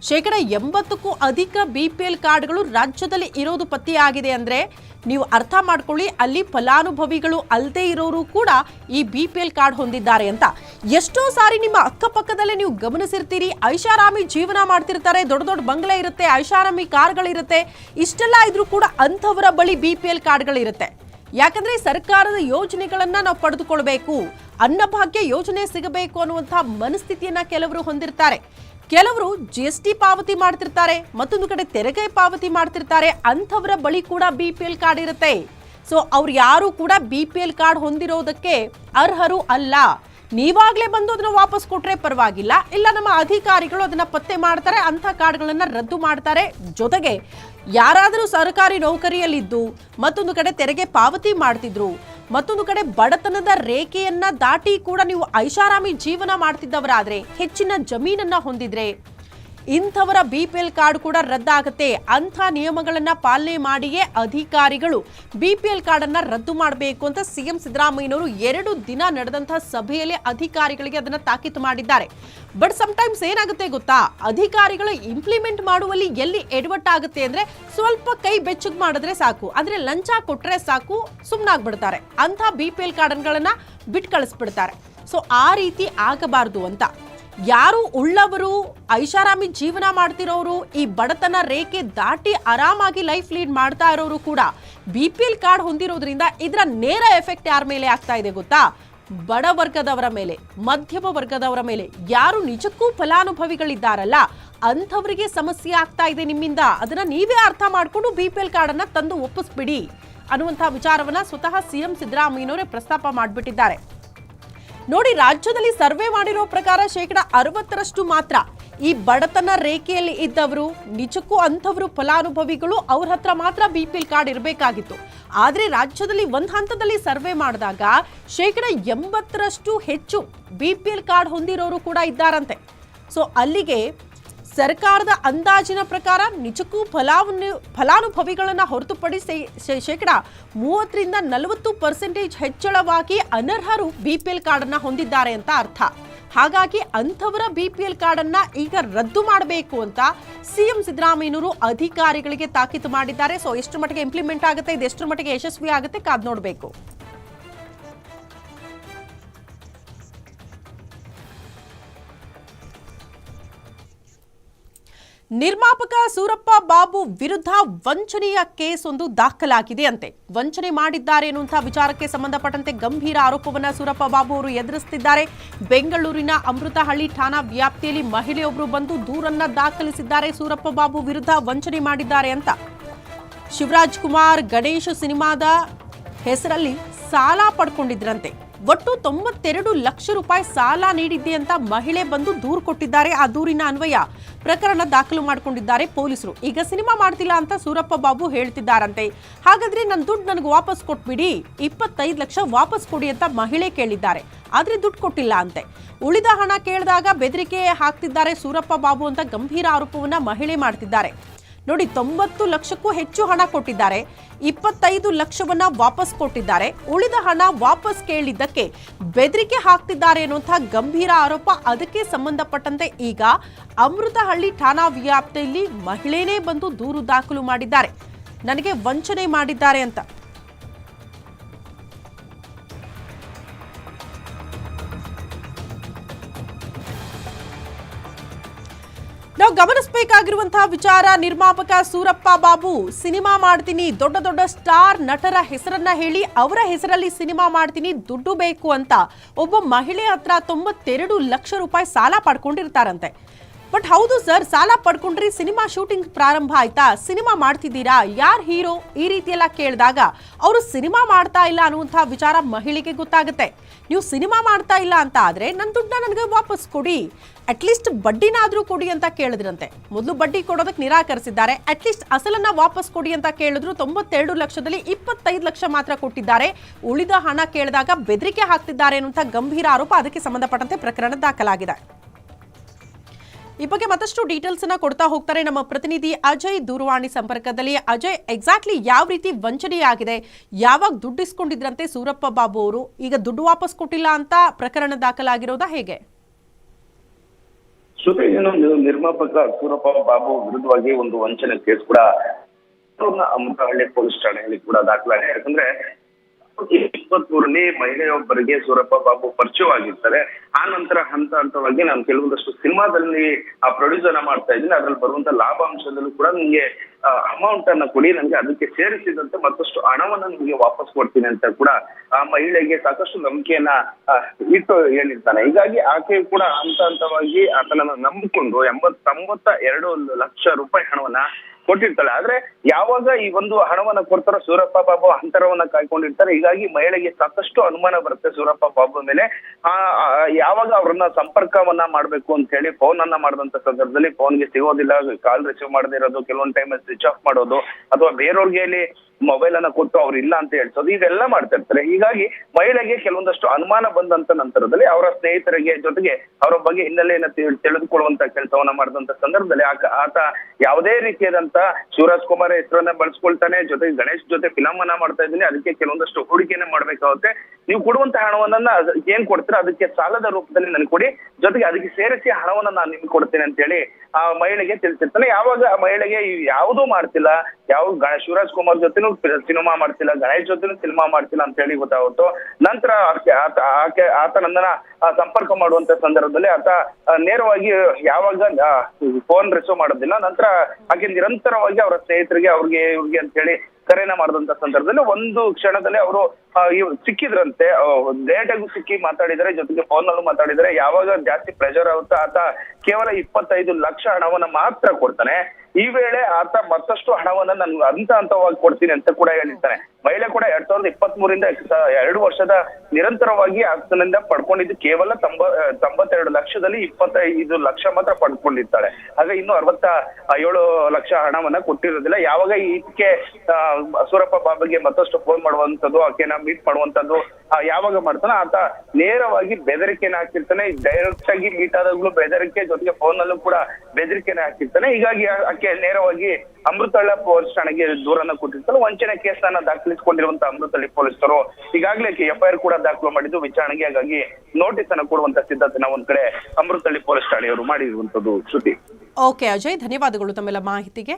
ಶೇಕಡ ಎಂಬತ್ತಕ್ಕೂ ಅಧಿಕ ಬಿ ಪಿ ಎಲ್ ಕಾರ್ಡ್ಗಳು ರಾಜ್ಯದಲ್ಲಿ ಇರೋದು ಪತ್ತೆಯಾಗಿದೆ ಅಂದರೆ ನೀವು ಅರ್ಥ ಮಾಡ್ಕೊಳ್ಳಿ, ಅಲ್ಲಿ ಫಲಾನುಭವಿಗಳು ಅಲ್ಲದೆ ಇರೋರು ಕೂಡ ಈ ಬಿ ಪಿ ಎಲ್ ಕಾರ್ಡ್ ಹೊಂದಿದ್ದಾರೆ ಅಂತ. ಎಷ್ಟೋ ಸಾರಿ ನಿಮ್ಮ ಅಕ್ಕಪಕ್ಕದಲ್ಲೇ ನೀವು ಗಮನಿಸಿರ್ತೀರಿ, ಐಷಾರಾಮಿ ಜೀವನ ಮಾಡ್ತಿರ್ತಾರೆ, ದೊಡ್ಡ ದೊಡ್ಡ ಬಂಗ್ಲೆ ಇರುತ್ತೆ, ಐಷಾರಾಮಿ ಕಾರ್ಗಳಿರುತ್ತೆ ಇಷ್ಟೆಲ್ಲ ಇದ್ರೂ ಕೂಡ ಅಂಥವರ ಬಳಿ ಬಿ ಪಿ ಎಲ್ ಕಾರ್ಡ್ಗಳಿರುತ್ತೆ ಯಾಕಂದ್ರೆ ಸರ್ಕಾರದ ಯೋಜನೆಗಳನ್ನ ನಾವು ಪಡೆದುಕೊಳ್ಬೇಕು, ಅನ್ನಭಾಗ್ಯ ಯೋಜನೆ ಸಿಗಬೇಕು ಅನ್ನುವಂತಹ ಮನಸ್ಥಿತಿಯನ್ನ ಕೆಲವರು ಹೊಂದಿರ್ತಾರೆ. ಕೆಲವರು ಜಿ ಎಸ್ ಟಿ ಪಾವತಿ ಮಾಡ್ತಿರ್ತಾರೆ, ಮತ್ತೊಂದು ಕಡೆ ತೆರಿಗೆ ಪಾವತಿ ಮಾಡ್ತಿರ್ತಾರೆ, ಅಂಥವರ ಬಳಿ ಕೂಡ ಬಿ ಪಿ ಎಲ್ ಕಾರ್ಡ್ ಇರುತ್ತೆ. ಸೊ ಅವ್ರು ಯಾರು ಕೂಡ ಬಿ ಪಿ ಎಲ್ ಕಾರ್ಡ್ ಹೊಂದಿರೋದಕ್ಕೆ ಅರ್ಹರು ಅಲ್ಲ. ನೀವಾಗಲೇ ಬಂದು ಅದನ್ನು ವಾಪಸ್ ಕೊಟ್ಟರೆ ಪರವಾಗಿಲ್ಲ. ಇಲ್ಲ, ನಮ್ಮ ಅಧಿಕಾರಿಗಳು ಅದನ್ನು ಪತ್ತೆ ಮಾಡ್ತಾರೆ, ಅಂಥ ಕಾರ್ಡ್ಗಳನ್ನು ರದ್ದು ಮಾಡ್ತಾರೆ. ಜೊತೆಗೆ, ಯಾರಾದರೂ ಸರ್ಕಾರಿ ನೌಕರಿಯಲ್ಲಿದ್ದು ಮತ್ತೊಂದು ಕಡೆ ತೆರಿಗೆ ಪಾವತಿ ಮಾಡ್ತಿದ್ರು ಮತ್ತೊಂದು ಕಡೆ ಬಡತನದ ರೇಖೆಯನ್ನ ದಾಟಿ ಕೂಡ ನೀವು ಐಷಾರಾಮಿ ಜೀವನ ಮಾಡ್ತಿದ್ದವರಾದ್ರೆ ಹೆಚ್ಚಿನ ಜಮೀನನ್ನ ಹೊಂದಿದ್ರೆ. ಇಂಥವರ ಬಿ ಪಿ ಎಲ್ ಕಾರ್ಡ್ ಕೂಡ ರದ್ದಾಗುತ್ತೆ. ಅಂಥ ನಿಯಮಗಳನ್ನು ಪಾಲನೆ ಮಾಡಿಯೇ ಅಧಿಕಾರಿಗಳು ಬಿ ಪಿ ಎಲ್ ಕಾರ್ಡನ್ನು ರದ್ದು ಮಾಡಬೇಕು ಅಂತ ಸಿಎಂ ಸಿದ್ದರಾಮಯ್ಯನವರು ಎರಡು ದಿನ ನಡೆದಂತಹ ಸಭೆಯಲ್ಲಿ ಅಧಿಕಾರಿಗಳಿಗೆ ಅದನ್ನ ತಾಕೀತು ಮಾಡಿದ್ದಾರೆ. ಬಟ್ ಸಮಟೈಮ್ಸ್ ಏನಾಗುತ್ತೆ ಗೊತ್ತಾ? ಅಧಿಕಾರಿಗಳು ಇಂಪ್ಲಿಮೆಂಟ್ ಮಾಡುವಲ್ಲಿ ಎಲ್ಲಿ ಎಡವಟ್ಟಾಗುತ್ತೆ ಅಂದ್ರೆ ಸ್ವಲ್ಪ ಕೈ ಬೆಚ್ಚಗೆ ಮಾಡಿದ್ರೆ ಸಾಕು. ಅಂದ್ರೆ ಲಂಚ ಕೊಟ್ಟರೆ ಸಾಕು ಸುಮ್ಮನಾಗ್ಬಿಡ್ತಾರೆ ಅಂಥ ಬಿ ಪಿ ಎಲ್ ಕಾರ್ಡ್ಗಳನ್ನ ಬಿಟ್ಟು ಕಳಿಸ್ಬಿಡ್ತಾರೆ ಸೊ ಆ ರೀತಿ ಆಗಬಾರ್ದು ಅಂತ. ಯಾರು ಉಳ್ಳವರು, ಐಷಾರಾಮಿ ಜೀವನ ಮಾಡ್ತಿರೋರು, ಈ ಬಡತನ ರೇಖೆ ದಾಟಿ ಆರಾಮಾಗಿ ಲೈಫ್ ಲೀಡ್ ಮಾಡ್ತಾ ಇರೋರು ಕೂಡ ಬಿ ಪಿ ಎಲ್ ಕಾರ್ಡ್ ಹೊಂದಿರೋದ್ರಿಂದ ಇದರ ನೇರ ಎಫೆಕ್ಟ್ ಯಾರ ಮೇಲೆ ಆಗ್ತಾ ಇದೆ ಗೊತ್ತಾ? ಬಡ ವರ್ಗದವರ ಮೇಲೆ, ಮಧ್ಯಮ ವರ್ಗದವರ ಮೇಲೆ. ಯಾರು ನಿಜಕ್ಕೂ ಫಲಾನುಭವಿಗಳಿದ್ದಾರಲ್ಲ, ಅಂಥವರಿಗೆ ಸಮಸ್ಯೆ ಆಗ್ತಾ ಇದೆ ನಿಮ್ಮಿಂದ. ಅದನ್ನ ನೀವೇ ಅರ್ಥ ಮಾಡಿಕೊಂಡು ಬಿ ಪಿ ಎಲ್ ಕಾರ್ಡ್ ಅನ್ನ ತಂದು ಒಪ್ಪಿಸ್ಬಿಡಿ ಅನ್ನುವಂತಹ ವಿಚಾರವನ್ನ ಸ್ವತಃ ಸಿಎಂ ಸಿದ್ದರಾಮಯ್ಯನವರೇ ಪ್ರಸ್ತಾಪ ಮಾಡಿಬಿಟ್ಟಿದ್ದಾರೆ. ನೋಡಿ, ರಾಜ್ಯದಲ್ಲಿ ಸರ್ವೆ ಮಾಡಿರೋ ಪ್ರಕಾರ ಶೇಕಡ ಅರವತ್ತರಷ್ಟು ಮಾತ್ರ ಈ ಬಡತನ ರೇಖೆಯಲ್ಲಿ ಇದ್ದವರು, ನಿಜಕ್ಕೂ ಅಂಥವರು ಫಲಾನುಭವಿಗಳು ಅವ್ರ ಹತ್ರ ಮಾತ್ರ ಬಿ ಪಿ ಎಲ್ ಕಾರ್ಡ್ ಇರಬೇಕಾಗಿತ್ತು. ಆದರೆ ರಾಜ್ಯದಲ್ಲಿ ಒಂದು ಹಂತದಲ್ಲಿ ಸರ್ವೆ ಮಾಡಿದಾಗ ಶೇಕಡ ಎಂಬತ್ತರಷ್ಟು ಹೆಚ್ಚು ಬಿ ಪಿ ಎಲ್ ಕಾರ್ಡ್ ಹೊಂದಿರೋರು ಕೂಡ ಇದ್ದಾರಂತೆ. ಸೊ ಅಲ್ಲಿಗೆ ಸರ್ಕಾರದ ಅಂದಾಜಿನ ಪ್ರಕಾರ ನಿಜಕ್ಕೂ ಫಲಾನು ಫಲಾನುಭವಿಗಳನ್ನು ಹೊರತುಪಡಿಸಿ ಶೇಕಡ ಮೂವತ್ತರಿಂದ ನಲವತ್ತು ಪರ್ಸೆಂಟೇಜ್ ಹೆಚ್ಚಳವಾಗಿ ಅನರ್ಹರು ಬಿ ಪಿ ಎಲ್ ಕಾರ್ಡನ್ನು ಹೊಂದಿದ್ದಾರೆ ಅಂತ ಅರ್ಥ. ಹಾಗಾಗಿ ಅಂಥವರ ಬಿ ಪಿ ಎಲ್ ಕಾರ್ಡನ್ನು ಈಗ ರದ್ದು ಮಾಡಬೇಕು ಅಂತ ಸಿಎಂ ಸಿದ್ದರಾಮಯ್ಯನವರು ಅಧಿಕಾರಿಗಳಿಗೆ ತಾಕೀತು ಮಾಡಿದ್ದಾರೆ. ಸೊ ಎಷ್ಟು ಮಟ್ಟಿಗೆ ಇಂಪ್ಲಿಮೆಂಟ್ ಆಗುತ್ತೆ ಇದು ಎಷ್ಟು ಮಟ್ಟಿಗೆ ಯಶಸ್ವಿ ಆಗುತ್ತೆ ಕಾದ್ ನೋಡಬೇಕು. ನಿರ್ಮಾಪಕ ಸೂರಪ್ಪ ಬಾಬು ವಿರುದ್ಧ ವಂಚನೆಯ ಕೇಸ್ ಒಂದು ದಾಖಲಾಗಿದೆ ಅಂತೆ. ವಂಚನೆ ಮಾಡಿದ್ದಾರೆ ಎನ್ನುವಂತಹ ವಿಚಾರಕ್ಕೆ ಸಂಬಂಧಪಟ್ಟಂತೆ ಗಂಭೀರ ಆರೋಪವನ್ನ ಸೂರಪ್ಪ ಬಾಬು ಅವರು ಎದುರಿಸುತ್ತಿದ್ದಾರೆ ಬೆಂಗಳೂರಿನ ಅಮೃತಹಳ್ಳಿ ಠಾಣಾ ವ್ಯಾಪ್ತಿಯಲ್ಲಿ ಮಹಿಳೆಯೊಬ್ಬರು ಬಂದು ದೂರನ್ನ ದಾಖಲಿಸಿದ್ದಾರೆ ಸೂರಪ್ಪ ಬಾಬು ವಿರುದ್ಧ ವಂಚನೆ ಮಾಡಿದ್ದಾರೆ ಅಂತ. ಶಿವರಾಜ್ ಕುಮಾರ್ ಗಣೇಶ್ ಸಿನಿಮಾದ ಹೆಸರಲ್ಲಿ ಸಾಲ ಪಡ್ಕೊಂಡಿದ್ರಂತೆ. ಒಟ್ಟು ತೊಂಬತ್ತೆರಡು ಲಕ್ಷ ರೂಪಾಯಿ ಸಾಲ ನೀಡಿದ್ದೆ ಅಂತ ಮಹಿಳೆ ಬಂದು ದೂರು ಕೊಟ್ಟಿದ್ದಾರೆ. ಆ ದೂರಿನ ಅನ್ವಯ ಪ್ರಕರಣ ದಾಖಲು ಮಾಡಿಕೊಂಡಿದ್ದಾರೆ ಪೊಲೀಸರು. ಈಗ ಸಿನಿಮಾ ಮಾಡ್ತಿಲ್ಲ ಅಂತ ಸೂರಪ್ಪ ಬಾಬು ಹೇಳ್ತಿದ್ದಾರಂತೆ. ಹಾಗಾದ್ರೆ ನನ್ನ ದುಡ್ಡು ನನಗೆ ವಾಪಸ್ ಕೊಟ್ಬಿಡಿ. ಇಪ್ಪತ್ತೈದು ಲಕ್ಷ ವಾಪಸ್ ಕೊಡಿ ಅಂತ ಮಹಿಳೆ ಕೇಳಿದ್ದಾರೆ. ಆದ್ರೆ ದುಡ್ಡು ಕೊಟ್ಟಿಲ್ಲ ಅಂತೆ. ಉಳಿದ ಹಣ ಕೇಳಿದಾಗ ಬೆದರಿಕೆ ಹಾಕ್ತಿದ್ದಾರೆ ಸೂರಪ್ಪ ಬಾಬು ಅಂತ ಗಂಭೀರ ಆರೋಪವನ್ನ ಮಹಿಳೆ ಮಾಡ್ತಿದ್ದಾರೆ. ನೋಡಿ, ತೊಂಬತ್ತು ಲಕ್ಷಕ್ಕೂ ಹೆಚ್ಚು ಹಣ ಕೊಟ್ಟಿದ್ದಾರೆ. ಇಪ್ಪತ್ತೈದು ಲಕ್ಷವನ್ನ ವಾಪಸ್ ಕೊಟ್ಟಿದ್ದಾರೆ. ಉಳಿದ ಹಣ ವಾಪಸ್ ಕೇಳಿದ್ದಕ್ಕೆ ಬೆದರಿಕೆ ಹಾಕ್ತಿದ್ದಾರೆ ಅನ್ನುವಂತಹ ಗಂಭೀರ ಆರೋಪ. ಅದಕ್ಕೆ ಸಂಬಂಧಪಟ್ಟಂತೆ ಈಗ ಅಮೃತಹಳ್ಳಿ ಠಾಣಾ ವ್ಯಾಪ್ತಿಯಲ್ಲಿ ಮಹಿಳೆನೇ ಬಂದು ದೂರು ದಾಖಲು ಮಾಡಿದ್ದಾರೆ. ನನಗೆ ವಂಚನೆ ಮಾಡಿದ್ದಾರೆ ಅಂತ. ನಾವು ಗಮನಿಸಬೇಕಾಗಿರುವಂತಹ ವಿಚಾರ, ನಿರ್ಮಾಪಕ ಸೂರಪ್ಪ ಬಾಬು ಸಿನಿಮಾ ಮಾಡ್ತೀನಿ, ದೊಡ್ಡ ದೊಡ್ಡ ಸ್ಟಾರ್ ನಟರ ಹೆಸರನ್ನ ಹೇಳಿ ಅವರ ಹೆಸರಲ್ಲಿ ಸಿನಿಮಾ ಮಾಡ್ತೀನಿ, ದುಡ್ಡು ಬೇಕು ಅಂತ ಒಬ್ಬ ಮಹಿಳೆ ಹತ್ರ ತೊಂಬತ್ತೆರಡು ಲಕ್ಷ ರೂಪಾಯಿ ಸಾಲ ಪಡ್ಕೊಂಡಿರ್ತಾರಂತೆ. ಬಟ್ ಹೌದು ಸರ್ ಸಾಲ ಪಡ್ಕೊಂಡ್ರಿ ಸಿನಿಮಾ ಶೂಟಿಂಗ್ ಪ್ರಾರಂಭ ಆಯ್ತಾ? ಸಿನಿಮಾ ಮಾಡ್ತಿದ್ದೀರಾ? ಯಾರ್ ಹೀರೋ ಈ ರೀತಿ ಎಲ್ಲ ಕೇಳಿದಾಗ ಅವರು ಸಿನಿಮಾ ಮಾಡ್ತಾ ಇಲ್ಲ ಅನ್ನುವಂತಹ ವಿಚಾರ ಮಹಿಳೆಗೆ ಗೊತ್ತಾಗುತ್ತೆ. ನೀವು ಸಿನಿಮಾ ಮಾಡ್ತಾ ಇಲ್ಲ ಅಂತ ಆದ್ರೆ ನನ್ನ ದುಡ್ಡನ್ನ ನನಗೆ ವಾಪಸ್ ಕೊಡಿ. ಅಟ್ಲೀಸ್ಟ್ ಬಡ್ಡಿನಾದ್ರೂ ಕೊಡಿ ಅಂತ ಕೇಳಿದ್ರಂತೆ. ಮೊದಲು ಬಡ್ಡಿ ಕೊಡೋದಕ್ಕೆ ನಿರಾಕರಿಸಿದ್ದಾರೆ. ಅಟ್ಲೀಸ್ಟ್ ಅಸಲನ್ನ ವಾಪಸ್ ಕೊಡಿ ಅಂತ ಕೇಳಿದ್ರು. ತೊಂಬತ್ತೆರಡು ಲಕ್ಷದಲ್ಲಿ ಇಪ್ಪತ್ತೈದು ಲಕ್ಷ ಮಾತ್ರ ಕೊಟ್ಟಿದ್ದಾರೆ. ಉಳಿದ ಹಣ ಕೇಳಿದಾಗ ಬೆದರಿಕೆ ಹಾಕ್ತಿದ್ದಾರೆ ಅನ್ನುವಂಥ ಗಂಭೀರ ಆರೋಪ ಅದಕ್ಕೆ ಸಂಬಂಧಪಟ್ಟಂತೆ ಪ್ರಕರಣ ದಾಖಲಾಗಿದೆ. ಈ ಬಗ್ಗೆ ಮತ್ತಷ್ಟು ಡೀಟೇಲ್ಸ್ ಅನ್ನ ಕೊಡ್ತಾ ಹೋಗ್ತಾರೆ ನಮ್ಮ ಪ್ರತಿನಿಧಿ ಅಜಯ್ ದೂರವಾಣಿ ಸಂಪರ್ಕದಲ್ಲಿ. ಅಜಯ್ ಎಕ್ಸಾಕ್ಟ್ಲಿ ಯಾವ ರೀತಿ ವಂಚನೆಯಾಗಿದೆ? ಯಾವಾಗ ದುಡ್ಡು ಇಸ್ಕೊಂಡಿದ್ರಂತೆ ಸೂರಪ್ಪ ಬಾಬು ಅವರು? ಈಗ ದುಡ್ಡು ವಾಪಸ್ ಕೊಟ್ಟಿಲ್ಲ ಅಂತ ಪ್ರಕರಣ ದಾಖಲಾಗಿರೋದ ಹೇಗೆ? ನಿರ್ಮಾಪಕ ಸೂರಪ್ಪ ಬಾಬು ವಿರುದ್ಧವಾಗಿ ಒಂದು ವಂಚನೆ ಕೇಸ್ ಕೂಡ ಅಮೃತಹಳ್ಳಿ ಪೊಲೀಸ್ ಠಾಣೆಯಲ್ಲಿ ಕೂಡ ದಾಖಲಾಗಿದೆ. ಯಾಕಂದ್ರೆ ಇಪ್ಪತ್ಮೂರನೇ ಮಹಿಳೆಯೊಬ್ಬರಿಗೆ ಸೂರಪ್ಪ ಬಾಬು ಪರಿಚಯವಾಗಿರ್ತಾರೆ. ಆ ನಂತರ ಹಂತ ಹಂತವಾಗಿ ನಾನು ಕೆಲವೊಂದಷ್ಟು ಸಿನಿಮಾದಲ್ಲಿ, ಆ ಪ್ರೊಡ್ಯೂಸರ್ ಮಾಡ್ತಾ ಇದ್ದೀನಿ. ಅದ್ರಲ್ಲಿ ಬರುವಂತ ಲಾಭಾಂಶದಲ್ಲೂ ಕೂಡ ನಿಮಗೆ ಅಮೌಂಟ್ ಅನ್ನ ಕೊಡಿ, ನನಗೆ ಅದಕ್ಕೆ ಸೇರಿಸಿದಂತೆ ಮತ್ತಷ್ಟು ಹಣವನ್ನ ನಿಮಗೆ ವಾಪಸ್ ಕೊಡ್ತೀನಿ ಅಂತ ಕೂಡ ಆ ಮಹಿಳೆಗೆ ಸಾಕಷ್ಟು ನಂಬಿಕೆಯನ್ನ ಇಟ್ಟು ಹೇಳಿರ್ತಾನೆ. ಹೀಗಾಗಿ ಆಕೆ ಕೂಡ ಹಂತ ಹಂತವಾಗಿ ಆತನನ್ನ ನಂಬಿಕೊಂಡು ಎಂಬತ್ತೊಂಬತ್ತ ಎರಡು ಲಕ್ಷ ರೂಪಾಯಿ ಹಣವನ್ನ ಕೊಟ್ಟಿರ್ತಾಳೆ. ಆದ್ರೆ ಯಾವಾಗ ಈ ಒಂದು ಹಣವನ್ನ ಕೊಡ್ತಾರೋ ಸೂರಪ್ಪ ಬಾಬು ಅಂತರವನ್ನ ಕಾಯ್ಕೊಂಡಿರ್ತಾರೆ. ಹೀಗಾಗಿ ಮಹಿಳೆಗೆ ಸಾಕಷ್ಟು ಅನುಮಾನ ಬರುತ್ತೆ ಸೂರಪ್ಪ ಬಾಬು ಮೇಲೆ. ಆ ಯಾವಾಗ ಅವ್ರನ್ನ ಸಂಪರ್ಕವನ್ನ ಮಾಡ್ಬೇಕು ಅಂತ ಹೇಳಿ ಫೋನ್ ಅನ್ನ ಮಾಡಿದಂತ ಸಂದರ್ಭದಲ್ಲಿ ಫೋನ್ಗೆ ಸಿಗೋದಿಲ್ಲ. ಕಾಲ್ ರಿಸೀವ್ ಮಾಡದೇ ಇರೋದು, ಕೆಲವೊಂದ್ ಟೈಮ್ ಸ್ವಿಚ್ ಆಫ್ ಮಾಡೋದು, ಅಥವಾ ಬೇರೆಯವ್ರಿಗೆ ಇಲ್ಲಿ ಮೊಬೈಲ್ ಅನ್ನ ಕೊಟ್ಟು ಅವ್ರು ಇಲ್ಲ ಅಂತ ಹೇಳ್ಸೋದು, ಇದೆಲ್ಲ ಮಾಡ್ತಾ ಇರ್ತಾರೆ ಹೀಗಾಗಿ ಮಹಿಳೆಗೆ ಕೆಲವೊಂದಷ್ಟು ಅನುಮಾನ ಬಂದಂತ ನಂತರದಲ್ಲಿ ಅವರ ಸ್ನೇಹಿತರಿಗೆ ಜೊತೆಗೆ ಅವರ ಬಗ್ಗೆ ಹಿನ್ನೆಲೆಯನ್ನ ತಿಳ್- ತಿಳಿದುಕೊಳ್ಳುವಂತ ಕೆಲಸವನ್ನ ಮಾಡಿದಂತ ಸಂದರ್ಭದಲ್ಲಿ ಆತ ಯಾವುದೇ ರೀತಿಯಾದಂತ ಶಿವರಾಜ್ ಕುಮಾರ್ ಹೆಸರನ್ನ ಬಳಸ್ಕೊಳ್ತಾನೆ, ಜೊತೆಗೆ ಗಣೇಶ್ ಜೊತೆ ಫಿಲಮ್ ಅನ್ನ ಮಾಡ್ತಾ ಇದ್ದೀನಿ, ಅದಕ್ಕೆ ಕೆಲವೊಂದಷ್ಟು ಹೂಡಿಕೆನ ಮಾಡ್ಬೇಕಾಗುತ್ತೆ. ನೀವು ಕೊಡುವಂತ ಹಣವನ್ನ ಏನ್ ಕೊಡ್ತೀರಾ, ಅದಕ್ಕೆ ಸಾಲದ ರೂಪದಲ್ಲಿ ನನಗೆ ಕೊಡಿ, ಜೊತೆಗೆ ಅದಕ್ಕೆ ಸೇರಿಸಿ ಹಣವನ್ನ ನಾನು ನಿಮ್ಗೆ ಕೊಡ್ತೇನೆ ಅಂತ ಹೇಳಿ ಆ ಮಹಿಳೆಗೆ ತಿಳಿಸಿರ್ತಾನೆ. ಯಾವಾಗ ಮಹಿಳೆಗೆ ಯಾವುದೂ ಮಾಡ್ತಿಲ್ಲ, ಯಾವ ಶಿವರಾಜ್ ಕುಮಾರ್ ಜೊತೆನೂ ಸಿನಿಮಾ ಮಾಡ್ತಿಲ್ಲ, ಗಣೇಶ್ ಜೊತೆ ಸಿನಿಮಾ ಮಾಡ್ತಿಲ್ಲ ಅಂತ ಹೇಳಿ ಗೊತ್ತಾಗುತ್ತೋ. ನಂತರ ಆತ ಆಕೆ ಆತ ಸಂಪರ್ಕ ಮಾಡುವಂತ ಸಂದರ್ಭದಲ್ಲಿ ಆತ ನೇರವಾಗಿ ಯಾವಾಗ ಫೋನ್ ರಿಸೀವ್ ಮಾಡೋದಿಲ್ಲ. ನಂತರ ಆಕೆ ನಿರಂತರವಾಗಿ ಅವರ ಸ್ನೇಹಿತರಿಗೆ, ಅವ್ರಿಗೆ, ಇವ್ರಿಗೆ ಅಂತ ಹೇಳಿ ಕರೆನ ಮಾಡಿದಂತ ಸಂದರ್ಭದಲ್ಲಿ ಒಂದು ಕ್ಷಣದಲ್ಲಿ ಅವರು ಸಿಕ್ಕಿದ್ರಂತೆ. ಡೇಟಾಗೂ ಸಿಕ್ಕಿ ಮಾತಾಡಿದರೆ, ಜೊತೆಗೆ ಫೋನ್ ನಲ್ಲೂ ಮಾತಾಡಿದರೆ, ಯಾವಾಗ ಜಾಸ್ತಿ ಪ್ರೆಷರ್ ಆಗುತ್ತೋ ಆತ ಕೇವಲ ಇಪ್ಪತ್ತೈದು ಲಕ್ಷ ಹಣವನ್ನ ಮಾತ್ರ ಕೊಡ್ತಾನೆ. ಈ ವೇಳೆ ಆತ ಮತ್ತಷ್ಟು ಹಣವನ್ನ ನನ್ಗೆ ಹಂತ ಹಂತವಾಗಿ ಕೊಡ್ತೀನಿ ಅಂತ ಕೂಡ ಹೇಳಿರ್ತಾನೆ. ಮಹಿಳೆ ಕೂಡ ಎರಡ್ ಸಾವಿರದ ಇಪ್ಪತ್ತ್ ಮೂರಿಂದ ಎರಡು ವರ್ಷದ ನಿರಂತರವಾಗಿ ಆತನಿಂದ ಪಡ್ಕೊಂಡಿದ್ದು ಕೇವಲ ತಂಬ ತೊಂಬತ್ತೆರಡು ಲಕ್ಷದಲ್ಲಿ ಇಪ್ಪತ್ತೈದು ಲಕ್ಷ ಮಾತ್ರ ಪಡ್ಕೊಂಡಿರ್ತಾಳೆ. ಹಾಗೆ ಇನ್ನು ಅರವತ್ತ ಏಳು ಲಕ್ಷ ಹಣವನ್ನ ಕೊಟ್ಟಿರೋದಿಲ್ಲ. ಯಾವಾಗ ಈಕೆ ಸೂರಪ್ಪ ಬಾಬಾಗೆ ಮತ್ತಷ್ಟು ಫೋನ್ ಮಾಡುವಂತದ್ದು, ಆಕೆನ ಮೀಟ್ ಮಾಡುವಂತದ್ದು ಯಾವಾಗ ಮಾಡ್ತಾನೆ ಆತ ನೇರವಾಗಿ ಬೆದರಿಕೆನ ಹಾಕಿರ್ತಾನೆ. ಡೈರೆಕ್ಟ್ ಆಗಿ ಮೀಟ್ ಆದಾಗ್ಲೂ ಬೆದರಿಕೆ ಜೊತೆಗೆ ಫೋನ್ ನಲ್ಲೂ ಕೂಡ ಬೆದರಿಕೆನ ಹಾಕಿರ್ತಾನೆ. ಹೀಗಾಗಿ ಆಕೆ ನೇರವಾಗಿ ಅಮೃತಹಳ್ಳ ಪೊಲೀಸ್ ಠಾಣೆಗೆ ದೂರನ್ನ ಕೊಟ್ಟಿರ್ತಾರೆ ವಂಚನೆ ಕೇಸನ್ನ ದಾಖಲಿಸಿಕೊಂಡಿರುವಂತ ಅಮೃತಹಳ್ಳಿ ಪೊಲೀಸರು ಈಗಾಗಲೇ ಎಫ್ಐಆರ್ ಕೂಡ ದಾಖಲು ಮಾಡಿದ್ದು. ವಿಚಾರಣೆಗೆ ಹಾಗಾಗಿ ನೋಟಿಸ್ ಅನ್ನ ಕೊಡುವಂತ ಸಿದ್ಧತೆನ ಒಂದ್ ಕಡೆ ಅಮೃತಳ್ಳಿ ಪೊಲೀಸ್ ಠಾಣೆಯವರು ಮಾಡಿರುವಂತದ್ದು ಶ್ರುತಿ ಓಕೆ ಅಜಯ್, ಧನ್ಯವಾದಗಳು ತಮ್ಮೆಲ್ಲ ಮಾಹಿತಿಗೆ.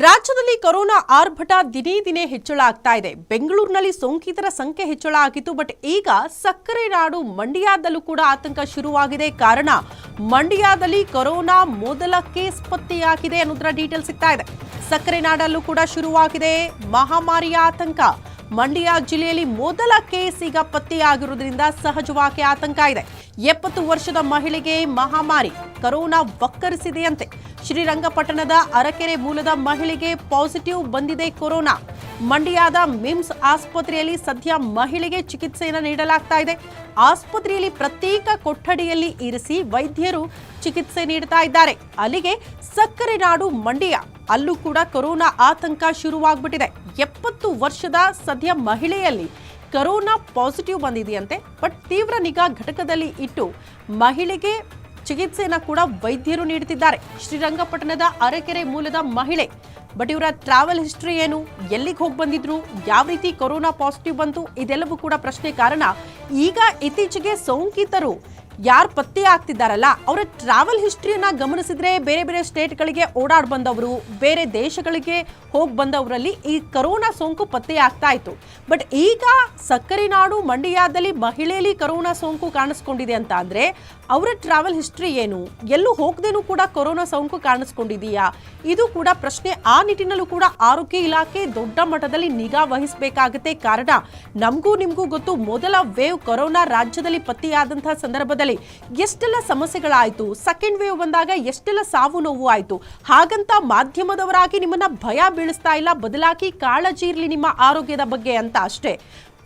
ರಾಜ್ಯದಲ್ಲಿ ಕೊರೋನಾ ಆರ್ಭಟ ದಿನೇ ದಿನೇ ಹೆಚ್ಚಳ ಆಗ್ತಾ ಇದೆ. ಬೆಂಗಳೂರಿನಲ್ಲಿ ಸೋಂಕಿತರ ಸಂಖ್ಯೆ ಹೆಚ್ಚಳ ಆಗಿತ್ತು, ಬಟ್ ಈಗ ಸಕ್ಕರೆ ನಾಡು ಮಂಡ್ಯದಲ್ಲೂ ಕೂಡ ಆತಂಕ ಶುರುವಾಗಿದೆ. ಕಾರಣ, ಮಂಡ್ಯದಲ್ಲಿ ಕೊರೋನಾ ಮೊದಲ ಕೇಸ್ ಪತ್ತೆಯಾಗಿದೆ ಅನ್ನೋದರ ಡೀಟೇಲ್ ಸಿಗ್ತಾ ಇದೆ. ಸಕ್ಕರೆ ನಾಡಲ್ಲೂ ಕೂಡ ಶುರುವಾಗಿದೆ. ಮಹಾಮಾರಿಯ ಆತಂಕ. ಮಂಡ್ಯ ಜಿಲ್ಲೆಯಲ್ಲಿ ಮೊದಲ ಕೇಸ್ ಈಗ ಪತ್ತೆಯಾಗಿರುವುದರಿಂದ ಸಹಜವಾಗಿ ಆತಂಕ ಇದೆ. ಎಪ್ಪತ್ತು ವರ್ಷದ ಮಹಿಳೆಗೆ ಮಹಾಮಾರಿ, ಕರೋನಾ ವಕ್ಕರಿಸಿದೆಯಂತೆ. ಶ್ರೀರಂಗಪಟ್ಟಣದ ಅರಕೆರೆ ಮೂಲದ ಮಹಿಳೆಗೆ ಪಾಸಿಟಿವ್ ಬಂದಿದೆ ಕೊರೋನಾ. ಮಂಡ್ಯದ ಮಿಮ್ಸ್ ಆಸ್ಪತ್ರೆಯಲ್ಲಿ ಸದ್ಯ ಮಹಿಳೆಗೆ ಚಿಕಿತ್ಸೆಯನ್ನು ನೀಡಲಾಗ್ತಾ ಇದೆ. ಆಸ್ಪತ್ರೆಯಲ್ಲಿ ಪ್ರತ್ಯೇಕ ಕೊಠಡಿಯಲ್ಲಿ ಇರಿಸಿ ವೈದ್ಯರು ಚಿಕಿತ್ಸೆ ನೀಡ್ತಾ ಇದ್ದಾರೆ. ಅಲ್ಲಿಗೆ ಸಕ್ಕರೆ ನಾಡು ಮಂಡ್ಯ. ಅಲ್ಲೂ ಕೂಡ ಕೊರೋನಾ ಆತಂಕ ಶುರುವಾಗ್ಬಿಟ್ಟಿದೆ. ಎಪ್ಪತ್ತು ವರ್ಷದ ಸದ್ಯ ಮಹಿಳೆಯಲ್ಲಿ ಕರೋನಾ ಪಾಸಿಟಿವ್ ಬಂದಿದೆಯಂತೆ, ಬಟ್ ತೀವ್ರ ನಿಗಾ ಘಟಕದಲ್ಲಿ ಇಟ್ಟು ಮಹಿಳೆಗೆ ಚಿಕಿತ್ಸೆಯನ್ನ ಕೂಡ ವೈದ್ಯರು ನೀಡುತ್ತಿದ್ದಾರೆ. ಶ್ರೀರಂಗಪಟ್ಟಣದ ಅರಕೆರೆ ಮೂಲದ ಮಹಿಳೆ ಬಟ್ ಇವರ ಟ್ರಾವೆಲ್ ಹಿಸ್ಟ್ರಿ ಏನು? ಎಲ್ಲಿಗೆ ಹೋಗಿ ಬಂದಿದ್ರು? ಯಾವ ರೀತಿ ಕೊರೋನಾ ಪಾಸಿಟಿವ್ ಬಂತು? ಇದೆಲ್ಲವೂ ಕೂಡ ಪ್ರಶ್ನೆ ಕಾರಣ. ಈಗ ಇತ್ತೀಚೆಗೆ ಸೋಂಕಿತರು ಯಾರು ಪತ್ತೆ ಆಗ್ತಿದ್ದಾರಲ್ಲ, ಅವರ ಟ್ರಾವೆಲ್ ಹಿಸ್ಟ್ರಿಯನ್ನ ಗಮನಿಸಿದ್ರೆ ಬೇರೆ ಬೇರೆ ಸ್ಟೇಟ್ಗಳಿಗೆ ಓಡಾಡ್ ಬಂದವರು, ಬೇರೆ ದೇಶಗಳಿಗೆ ಹೋಗಿ ಬಂದವರಲ್ಲಿ ಈ ಕರೋನಾ ಸೋಂಕು ಪತ್ತೆ ಆಗ್ತಾ ಇತ್ತು. ಬಟ್ ಈಗ ಸಕ್ಕರೆ ನಾಡು ಮಂಡ್ಯದಲ್ಲಿ ಮಹಿಳೆಯಲ್ಲಿ ಕರೋನಾ ಸೋಂಕು ಕಾಣಿಸ್ಕೊಂಡಿದೆ ಅಂತ ಅಂದ್ರೆ ಅವರ ಟ್ರಾವೆಲ್ ಹಿಸ್ಟ್ರಿ ಏನು? ಎಲ್ಲೂ ಹೋಗದೇನೂ ಕೂಡ ಕೊರೋನಾ ಸೋಂಕು ಕಾಣಿಸ್ಕೊಂಡಿದೆಯಾ? ಇದು ಕೂಡ ಪ್ರಶ್ನೆ ಆ ನಿಟ್ಟಿನಲ್ಲೂ ಕೂಡ ಆರೋಗ್ಯ ಇಲಾಖೆ ದೊಡ್ಡ ಮಟ್ಟದಲ್ಲಿ ನಿಗಾ ವಹಿಸಬೇಕಾಗುತ್ತೆ ಕಾರಣ. ನಮಗೂ ನಿಮಗೂ ಗೊತ್ತು, ಮೊದಲ ವೇವ್ ಕೊರೋನಾ ರಾಜ್ಯದಲ್ಲಿ ಪತ್ತೆಯಾದಂತಹ ಸಂದರ್ಭದಲ್ಲಿ ಎಷ್ಟೆಲ್ಲ ಸಮಸ್ಯೆಗಳಾಯಿತು? ಸೆಕೆಂಡ್ ವೇವ್ ಬಂದಾಗ ಎಷ್ಟೆಲ್ಲ ಸಾವು ನೋವು ಆಯಿತು? ಹಾಗಂತ ಮಾಧ್ಯಮದವರಾಗಿ ನಿಮ್ಮನ್ನ ಭಯ ಬೀಳಿಸ್ತಾ ಇಲ್ಲ, ಬದಲಾಗಿ ಕಾಳಜಿ ಇರಲಿ ನಿಮ್ಮ ಆರೋಗ್ಯದ ಬಗ್ಗೆ ಅಂತ ಅಷ್ಟೇ.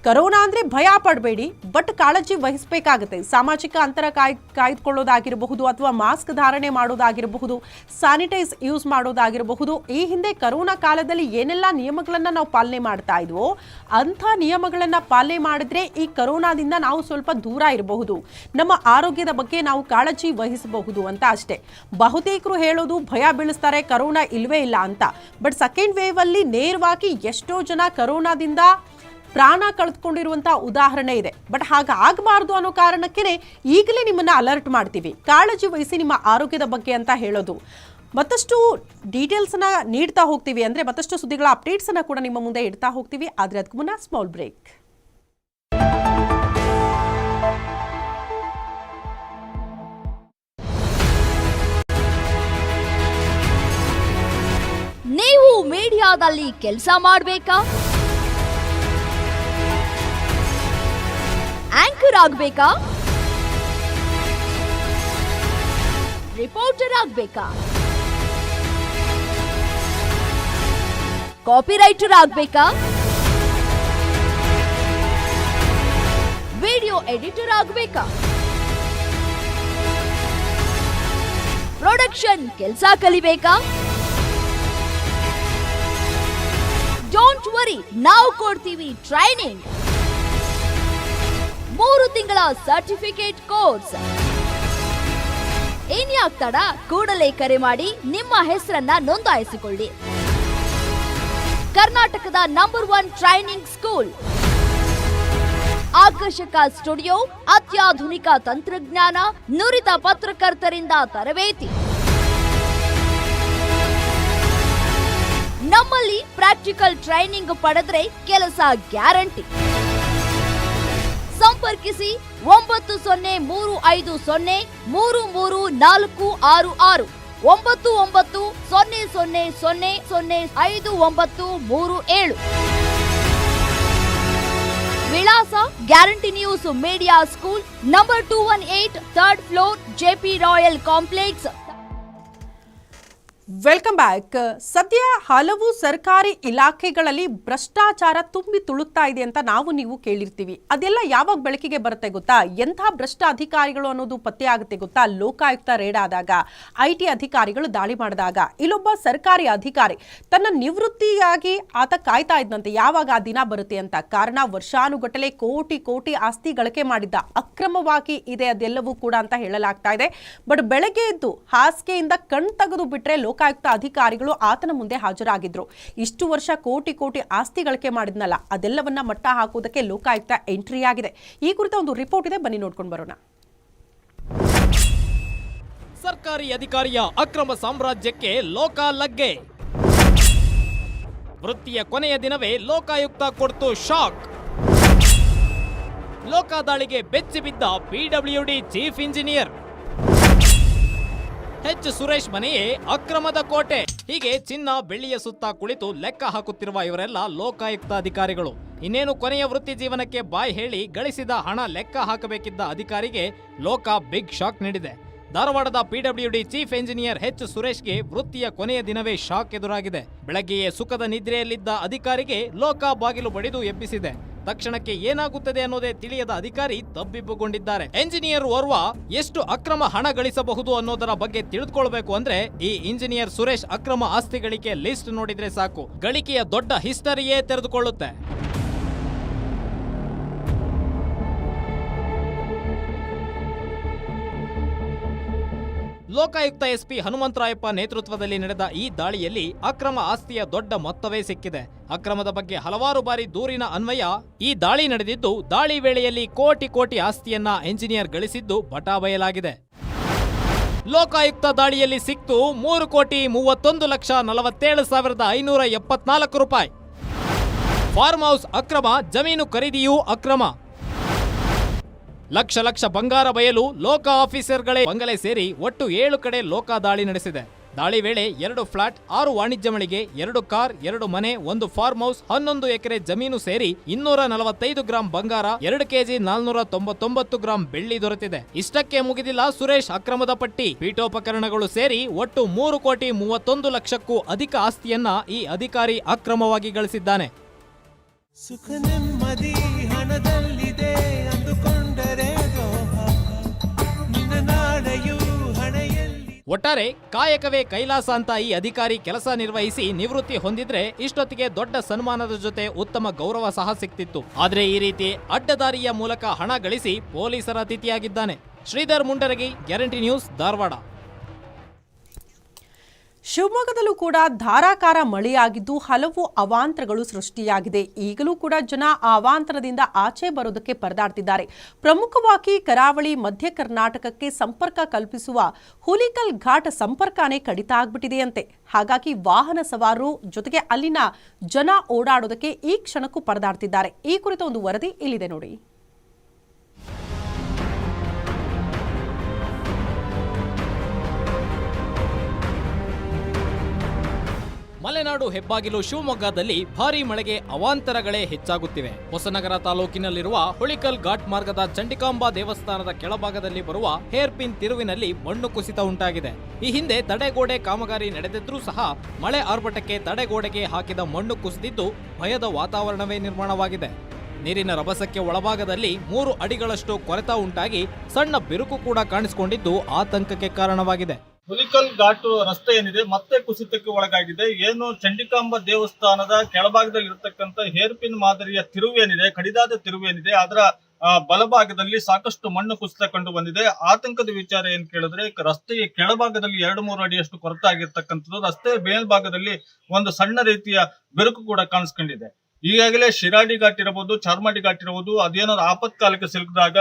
ಕರೋನಾ ಅಂದ್ರೆ ಭಯ ಪಡಬೇಡಿ ಬಟ್ ಕಾಳಜಿ ವಹಿಸಬೇಕಾಗುತ್ತೆ. ಸಾಮಾಜಿಕ ಅಂತರ ಕಾಯ್, ಕಾಯ್ದುಕೊಳ್ಳೋದಾಗಿರಬಹುದು ಅಥವಾ ಮಾಸ್ಕ್ ಧಾರಣೆ ಮಾಡೋದಾಗಿರಬಹುದು, ಸ್ಯಾನಿಟೈಸ್ ಯೂಸ್ ಮಾಡೋದಾಗಿರಬಹುದು. ಈ ಹಿಂದೆ ಕರೋನಾ ಕಾಲದಲ್ಲಿ ಏನೆಲ್ಲ ನಿಯಮಗಳನ್ನ ನಾವು ಪಾಲನೆ ಮಾಡ್ತಾ ಇದ್ವೋ, ಅಂಥ ನಿಯಮಗಳನ್ನ ಪಾಲನೆ ಮಾಡಿದ್ರೆ ಈ ಕರೋನಾದಿಂದ ನಾವು ಸ್ವಲ್ಪ ದೂರ ಇರಬಹುದು. ನಮ್ಮ ಆರೋಗ್ಯದ ಬಗ್ಗೆ ನಾವು ಕಾಳಜಿ ವಹಿಸಬಹುದು ಅಂತ ಅಷ್ಟೇ. ಬಹುತೇಕರು ಹೇಳೋದು ಭಯ ಬೀಳಿಸ್ತಾರೆ, ಕರೋನಾ ಇಲ್ವೇ ಇಲ್ಲ ಅಂತ. ಬಟ್ ಸೆಕೆಂಡ್ ವೇವ್ ಅಲ್ಲಿ ನೇರವಾಗಿ ಎಷ್ಟೋ ಜನ ಕರೋನಾದಿಂದ ಪ್ರಾಣ ಕಳೆದುಕೊಂಡಿರುವಂತಹ ಉದಾಹರಣೆ ಇದೆ. ಬಟ್ ಹಾಗಾಗಬಾರ್ದು ಅನ್ನೋ ಕಾರಣಕ್ಕೆ ಈಗಲೇ ನಿಮ್ಮನ್ನ ಅಲರ್ಟ್ ಮಾಡ್ತೀವಿ. ಕಾಳಜಿ ವಹಿಸಿ ನಿಮ್ಮ ಆರೋಗ್ಯದ ಬಗ್ಗೆ ಅಂತ ಹೇಳೋದು. ಮತ್ತಷ್ಟು ಡೀಟೇಲ್ಸ್ನ ನೀಡ್ತಾ ಹೋಗ್ತೀವಿ ಅಂದ್ರೆ ಮತ್ತಷ್ಟು ಸುದ್ದಿಗಳ ಅಪ್ಡೇಟ್ಸ್ ಅನ್ನ ಕೂಡ ನಿಮ್ಮ ಮುಂದೆ ಇಡ್ತಾ ಹೋಗ್ತೀವಿ. ಆದ್ರೆ ಅದಕ್ಕೂ ಮುನ್ನ ಸ್ಮಾಲ್ ಬ್ರೇಕ್ ನೀವು ಮೀಡಿಯಾದಲ್ಲಿ ಕೆಲಸ ಮಾಡಬೇಕಾ? ಆಂಕರ್ ಆಗ್ಬೇಕಾ reporter ಆಗ್ಬೇಕಾ copy writer ಆಗ್ಬೇಕಾ video editor ಆಗ್ಬೇಕಾ ಪ್ರೊಡಕ್ಷನ್ ಪ್ರೊಡಕ್ಷನ್ ಕೆಲ್ಸ ಕಲಿಬೇಕಾ ಡೋಂಟ್ ವರಿ ನಾವು ಕೊಡ್ತೀವಿ ಟ್ರೈನಿಂಗ್ ಮೂರು ತಿಂಗಳ ಸರ್ಟಿಫಿಕೇಟ್ ಕೋರ್ಸ್. ಇನ್ಯಾಕ್ ತಡ ಕೂಡಲೇ ಕರೆ ಮಾಡಿ ನಿಮ್ಮ ಹೆಸರನ್ನ ನೋಂದಾಯಿಸಿಕೊಳ್ಳಿ. ಕರ್ನಾಟಕದ ನಂಬರ್ ಒನ್ ಟ್ರೈನಿಂಗ್ ಸ್ಕೂಲ್ ಆಕರ್ಷಕ ಸ್ಟುಡಿಯೋ, ಅತ್ಯಾಧುನಿಕ ತಂತ್ರಜ್ಞಾನ, ನುರಿತ ಪತ್ರಕರ್ತರಿಂದ ತರಬೇತಿ. ನಮ್ಮಲ್ಲಿ ಪ್ರಾಕ್ಟಿಕಲ್ ಟ್ರೈನಿಂಗ್ ಪಡೆದ್ರೆ ಕೆಲಸ ಗ್ಯಾರಂಟಿ ಸಂಪರ್ಕಿಸಿ ಒಂಬತ್ತು ಸೊನ್ನೆ ಮೂರು ಐದು ಸೊನ್ನೆ ಮೂರು ಮೂರು ನಾಲ್ಕು ಆರು ಆರು. ಒಂಬತ್ತು ಒಂಬತ್ತು ಸೊನ್ನೆ ಸೊನ್ನೆ ಸೊನ್ನೆ ಸೊನ್ನೆ ಐದು ಒಂಬತ್ತು ಮೂರು ಏಳು. ವಿಳಾಸ Guarantee News media school, number two one eight third floor JP Royal Complex welcome back ಸದ್ಯ ಹಲವು ಸರ್ಕಾರಿ ಇಲಾಖೆಗಳಲ್ಲಿ ಭ್ರಷ್ಟಾಚಾರ ತುಂಬಿ ತುಳುತ್ತಾ ಇದೆ ಅಂತ ನಾವು ನೀವು ಕೇಳಿರ್ತೀವಿ. ಅದೆಲ್ಲ ಯಾವಾಗ ಬೆಳಕಿಗೆ ಬರುತ್ತೆ ಗೊತ್ತಾ? ಎಂಥ ಭ್ರಷ್ಟ ಅಧಿಕಾರಿಗಳು ಅನ್ನೋದು ಪತ್ತೆ ಆಗುತ್ತೆ ಗೊತ್ತಾ? ಲೋಕಾಯುಕ್ತ ರೇಡ್ ಆದಾಗ, ಐ ಅಧಿಕಾರಿಗಳು ದಾಳಿ ಮಾಡಿದಾಗ, ಇಲ್ಲೊಬ್ಬ ಸರ್ಕಾರಿ ಅಧಿಕಾರಿ ತನ್ನ ನಿವೃತ್ತಿಯಾಗಿ ಆತ ಕಾಯ್ತಾ ಇದ್ದಂತೆ ಯಾವಾಗ ಆ ದಿನ ಬರುತ್ತೆ ಅಂತ? ಕಾರಣ, ವರ್ಷಾನುಗಟ್ಟಲೆ ಕೋಟಿ ಕೋಟಿ ಆಸ್ತಿ ಗಳಿಕೆ ಮಾಡಿದ್ದ ಅಕ್ರಮವಾಗಿ ಇದೆ ಅದೆಲ್ಲವೂ ಕೂಡ ಅಂತ ಹೇಳಲಾಗ್ತಾ ಇದೆ. ಬಟ್ ಬೆಳಗ್ಗೆ ಎದ್ದು ಹಾಸಿಗೆಯಿಂದ ಕಣ್ ತೆಗೆದು ಬಿಟ್ರೆ ಲೋಕಾಯುಕ್ತ ಅಧಿಕಾರಿಗಳು ಆತನ ಮುಂದೆ ಹಾಜರಾಗಿದ್ರು. ಇಷ್ಟು ವರ್ಷ ಕೋಟಿ ಕೋಟಿ ಆಸ್ತಿ ಗಳಿಕೆ ಮಾಡಿದ್ನಲ್ಲ, ಅದೆಲ್ಲವನ್ನ ಮಟ್ಟ ಹಾಕುವುದಕ್ಕೆ ಲೋಕಾಯುಕ್ತ ಎಂಟ್ರಿ ಆಗಿದೆ. ಈ ಕುರಿತ ಒಂದು ರಿಪೋರ್ಟ್ ಇದೆ, ಬನ್ನಿ ನೋಡ್ಕೊಂಡು ಬರೋಣ. ಸರ್ಕಾರಿ ಅಧಿಕಾರಿಯ ಅಕ್ರಮ ಸಾಮ್ರಾಜ್ಯಕ್ಕೆ ಲೋಕ ಲಗ್ಗೆ. ವೃತ್ತಿಯ ಕೊನೆಯ ದಿನವೇ ಲೋಕಾಯುಕ್ತ ಕೊಡ್ತು ಶಾಕ್. ಲೋಕ ದಾಳಿಗೆ ಬೆಚ್ಚಿ ಬಿದ್ದ PWD chief engineer. H Suresh ಮನೆಯೇ ಅಕ್ರಮದ ಕೋಟೆ. ಹೀಗೆ ಚಿನ್ನ, ಬೆಳ್ಳಿಯ ಸುತ್ತ ಕುಳಿತು ಲೆಕ್ಕ ಹಾಕುತ್ತಿರುವ ಇವರೆಲ್ಲ ಲೋಕಾಯುಕ್ತ ಅಧಿಕಾರಿಗಳು. ಇನ್ನೇನು ಕೊನೆಯ ವೃತ್ತಿ ಜೀವನಕ್ಕೆ ಬಾಯ್ ಹೇಳಿ ಗಳಿಸಿದ ಹಣ ಲೆಕ್ಕ ಹಾಕಬೇಕಿದ್ದ ಅಧಿಕಾರಿಗೆ ಲೋಕ ಬಿಗ್ ಶಾಕ್ ನೀಡಿದೆ. ಧಾರವಾಡದ ಪಿಡಬ್ಲ್ಯೂಡಿ ಚೀಫ್ ಎಂಜಿನಿಯರ್ ಎಚ್ ಸುರೇಶ್ಗೆ ವೃತ್ತಿಯ ಕೊನೆಯ ದಿನವೇ ಶಾಕ್ ಎದುರಾಗಿದೆ. ಬೆಳಗ್ಗೆಯೇ ಸುಖದ ನಿದ್ರೆಯಲ್ಲಿದ್ದ ಅಧಿಕಾರಿಗೆ ಲೋಕ ಬಾಗಿಲು ಬಡಿದು ಎಬ್ಬಿಸಿದೆ. ತಕ್ಷಣಕ್ಕೆ ಏನಾಗುತ್ತದೆ ಅನ್ನೋದೇ ತಿಳಿಯದ ಅಧಿಕಾರಿ ತಬ್ಬಿಬ್ಬುಗೊಂಡಿದ್ದಾರೆ. ಎಂಜಿನಿಯರ್ ಓರ್ವ ಎಷ್ಟು ಅಕ್ರಮ ಹಣ ಗಳಿಸಬಹುದು ಅನ್ನೋದರ ಬಗ್ಗೆ ತಿಳಿದುಕೊಳ್ಬೇಕು ಅಂದ್ರೆ ಈ ಇಂಜಿನಿಯರ್ ಸುರೇಶ್ ಅಕ್ರಮ ಆಸ್ತಿ ಗಳಿಕೆ ಲಿಸ್ಟ್ ನೋಡಿದ್ರೆ ಸಾಕು. ಗಳಿಕೆಯ ದೊಡ್ಡ ಹಿಸ್ಟರಿಯೇ ತೆರೆದುಕೊಳ್ಳುತ್ತೆ. ಲೋಕಾಯುಕ್ತ ಎಸ್ಪಿ ಹನುಮಂತರಾಯಪ್ಪ ನೇತೃತ್ವದಲ್ಲಿ ನಡೆದ ಈ ದಾಳಿಯಲ್ಲಿ ಅಕ್ರಮ ಆಸ್ತಿಯ ದೊಡ್ಡ ಮೊತ್ತವೇ ಸಿಕ್ಕಿದೆ. ಅಕ್ರಮದ ಬಗ್ಗೆ ಹಲವಾರು ಬಾರಿ ದೂರಿನ ಅನ್ವಯ, ಈ ದಾಳಿ ನಡೆದಿದ್ದು ದಾಳಿ ವೇಳೆಯಲ್ಲಿ ಕೋಟಿ ಕೋಟಿ ಆಸ್ತಿಯನ್ನ ಎಂಜಿನಿಯರ್ ಗಳಿಸಿದ್ದು ಬಟಾಬಯಲಾಗಿದೆ ಲೋಕಾಯುಕ್ತ ದಾಳಿಯಲ್ಲಿ ಸಿಕ್ತು ಮೂರು ಕೋಟಿ ಮೂವತ್ತೊಂದು ಲಕ್ಷ ನಲವತ್ತೇಳು ಸಾವಿರದ ಐನೂರ ಎಪ್ಪತ್ನಾಲ್ಕು ರೂಪಾಯಿ. ಫಾರ್ಮ್ ಹೌಸ್ ಅಕ್ರಮ, ಜಮೀನು ಖರೀದಿಯೂ ಅಕ್ರಮ. ಲಕ್ಷ ಲಕ್ಷ ಬಂಗಾರ ಬಯಲು ಲೋಕ ಆಫೀಸರ್ಗಳೇ ಬಂಗಲೆ ಸೇರಿ ಒಟ್ಟು ಏಳು ಕಡೆ ಲೋಕ ದಾಳಿ ನಡೆಸಿದೆ. ದಾಳಿ ವೇಳೆ ಎರಡು ಫ್ಲಾಟ್, ಆರು ವಾಣಿಜ್ಯ ಮಳಿಗೆ, ಎರಡು ಕಾರ್, ಎರಡು ಮನೆ, ಒಂದು ಫಾರ್ಮ್ ಹೌಸ್, ಹನ್ನೊಂದು ಎಕರೆ ಜಮೀನು ಸೇರಿ ಇನ್ನೂರ ನಲವತ್ತೈದು ಗ್ರಾಂ ಬಂಗಾರ, ಎರಡು ಕೆಜಿ ನಾಲ್ನೂರ ತೊಂಬತ್ತೊಂಬತ್ತು ಗ್ರಾಂ ಬೆಳ್ಳಿ ದೊರೆತಿದೆ. ಇಷ್ಟಕ್ಕೆ ಮುಗಿದಿಲ್ಲ ಸುರೇಶ್ ಅಕ್ರಮದ ಪಟ್ಟಿ. ಪೀಠೋಪಕರಣಗಳು ಸೇರಿ ಒಟ್ಟು ಮೂರು ಕೋಟಿ ಮೂವತ್ತೊಂದು ಲಕ್ಷಕ್ಕೂ ಅಧಿಕ ಆಸ್ತಿಯನ್ನ ಈ ಅಧಿಕಾರಿ ಅಕ್ರಮವಾಗಿ ಗಳಿಸಿದ್ದಾನೆ. ಒಟ್ಟಾರೆ ಕಾಯಕವೇ ಕೈಲಾಸ ಅಂತ ಈ ಅಧಿಕಾರಿ ಕೆಲಸ ನಿರ್ವಹಿಸಿ ನಿವೃತ್ತಿ ಹೊಂದಿದ್ರೆ ಇಷ್ಟೊತ್ತಿಗೆ ದೊಡ್ಡ ಸನ್ಮಾನದ ಜೊತೆ ಉತ್ತಮ ಗೌರವ ಸಹ ಸಿಕ್ತಿತ್ತು. ಆದ್ರೆ ಈ ರೀತಿ ಅಡ್ಡದಾರಿಯ ಮೂಲಕ ಹಣ ಗಳಿಸಿ ಪೊಲೀಸರ ಅತಿಥಿಯಾಗಿದ್ದಾನೆ. Sridhar Mundaragi, Guarantee News Dharwad. ಶಿವಮೊಗ್ಗದಲ್ಲೂ ಕೂಡ ಧಾರಾಕಾರ ಮಳೆಯಾಗಿದ್ದು ಹಲವು ಅವಾಂತರಗಳು ಸೃಷ್ಟಿಯಾಗಿದೆ. ಈಗಲೂ ಕೂಡ ಜನ ಆ ಅವಾಂತರದಿಂದ ಆಚೆ ಬರೋದಕ್ಕೆ ಪರದಾಡ್ತಿದ್ದಾರೆ. ಪ್ರಮುಖವಾಗಿ ಕರಾವಳಿ, ಮಧ್ಯ ಕರ್ನಾಟಕಕ್ಕೆ ಸಂಪರ್ಕ ಕಲ್ಪಿಸುವ ಹುಲಿಕಲ್ ಘಾಟ್ ಸಂಪರ್ಕನೇ ಕಡಿತ ಆಗ್ಬಿಟ್ಟಿದೆಯಂತೆ. ಹಾಗಾಗಿ ವಾಹನ ಸವಾರರು ಜೊತೆಗೆ ಅಲ್ಲಿನ ಜನ ಓಡಾಡೋದಕ್ಕೆ ಈ ಕ್ಷಣಕ್ಕೂ ಪರದಾಡ್ತಿದ್ದಾರೆ. ಈ ಕುರಿತ ಒಂದು ವರದಿ ಇಲ್ಲಿದೆ ನೋಡಿ. ಮಲೆನಾಡು ಹೆಬ್ಬಾಗಿಲು ಶಿವಮೊಗ್ಗದಲ್ಲಿ ಭಾರೀ ಮಳೆಗೆ ಅವಾಂತರಗಳೇ ಹೆಚ್ಚಾಗುತ್ತಿವೆ. ಹೊಸನಗರ ತಾಲೂಕಿನಲ್ಲಿರುವ ಹುಳಿಕಲ್ ಘಾಟ್ ಮಾರ್ಗದ ಚಂಡಿಕಾಂಬಾ ದೇವಸ್ಥಾನದ ಕೆಳಭಾಗದಲ್ಲಿ ಬರುವ ಹೇರ್ಪಿನ್ ತಿರುವಿನಲ್ಲಿ ಮಣ್ಣು ಕುಸಿತ ಉಂಟಾಗಿದೆ. ಈ ಹಿಂದೆ ತಡೆಗೋಡೆ ಕಾಮಗಾರಿ ನಡೆದಿದ್ರೂ ಸಹ ಮಳೆ ಆರ್ಭಟಕ್ಕೆ ತಡೆಗೋಡೆಗೆ ಹಾಕಿದ ಮಣ್ಣು ಕುಸಿದಿದ್ದು ಭಯದ ವಾತಾವರಣವೇ ನಿರ್ಮಾಣವಾಗಿದೆ. ನೀರಿನ ರಭಸಕ್ಕೆ ಒಳಭಾಗದಲ್ಲಿ ಮೂರು ಅಡಿಗಳಷ್ಟು ಕೊರೆತ ಉಂಟಾಗಿ ಸಣ್ಣ ಬಿರುಕು ಕೂಡ ಕಾಣಿಸಿಕೊಂಡಿದ್ದು ಆತಂಕಕ್ಕೆ ಕಾರಣವಾಗಿದೆ. ಹುಲಿಕಲ್ ಘಾಟು ರಸ್ತೆ ಏನಿದೆ ಮತ್ತೆ ಕುಸಿತಕ್ಕೆ ಒಳಗಾಗಿದೆ. ಏನು ಚಂಡಿಕಾಂಬ ದೇವಸ್ಥಾನದ ಕೆಳಭಾಗದಲ್ಲಿ ಇರತಕ್ಕಂತ ಹೇರ್ಪಿನ್ ಮಾದರಿಯ ತಿರುವೇನಿದೆ ಕಡಿದಾದ ತಿರುವೇನಿದೆ ಅದರ ಆ, ಬಲಭಾಗದಲ್ಲಿ ಸಾಕಷ್ಟು ಮಣ್ಣು ಕುಸಿತ ಕಂಡು ಬಂದಿದೆ. ಆತಂಕದ ವಿಚಾರ ಏನ್ ಕೇಳಿದ್ರೆ ರಸ್ತೆಯ ಕೆಳಭಾಗದಲ್ಲಿ ಎರಡು ಮೂರು ಅಡಿಯಷ್ಟು ಕೊರತೆ ಆಗಿರ್ತಕ್ಕಂಥದ್ದು ರಸ್ತೆಯ ಮೇಲ್ಭಾಗದಲ್ಲಿ ಒಂದು ಸಣ್ಣ ರೀತಿಯ ಬೆರುಕು ಕೂಡ ಕಾಣಿಸ್ಕೊಂಡಿದೆ. ಈಗಾಗಲೇ ಶಿರಾಡಿ ಘಾಟ್ ಇರಬಹುದು, ಚಾರ್ಮಾಡಿ ಘಾಟ್ ಇರಬಹುದು ಅದೇನಾದ್ರು ಆಪತ್ಕಾಲಕ್ಕೆ ಸಿಲುಕಿದಾಗ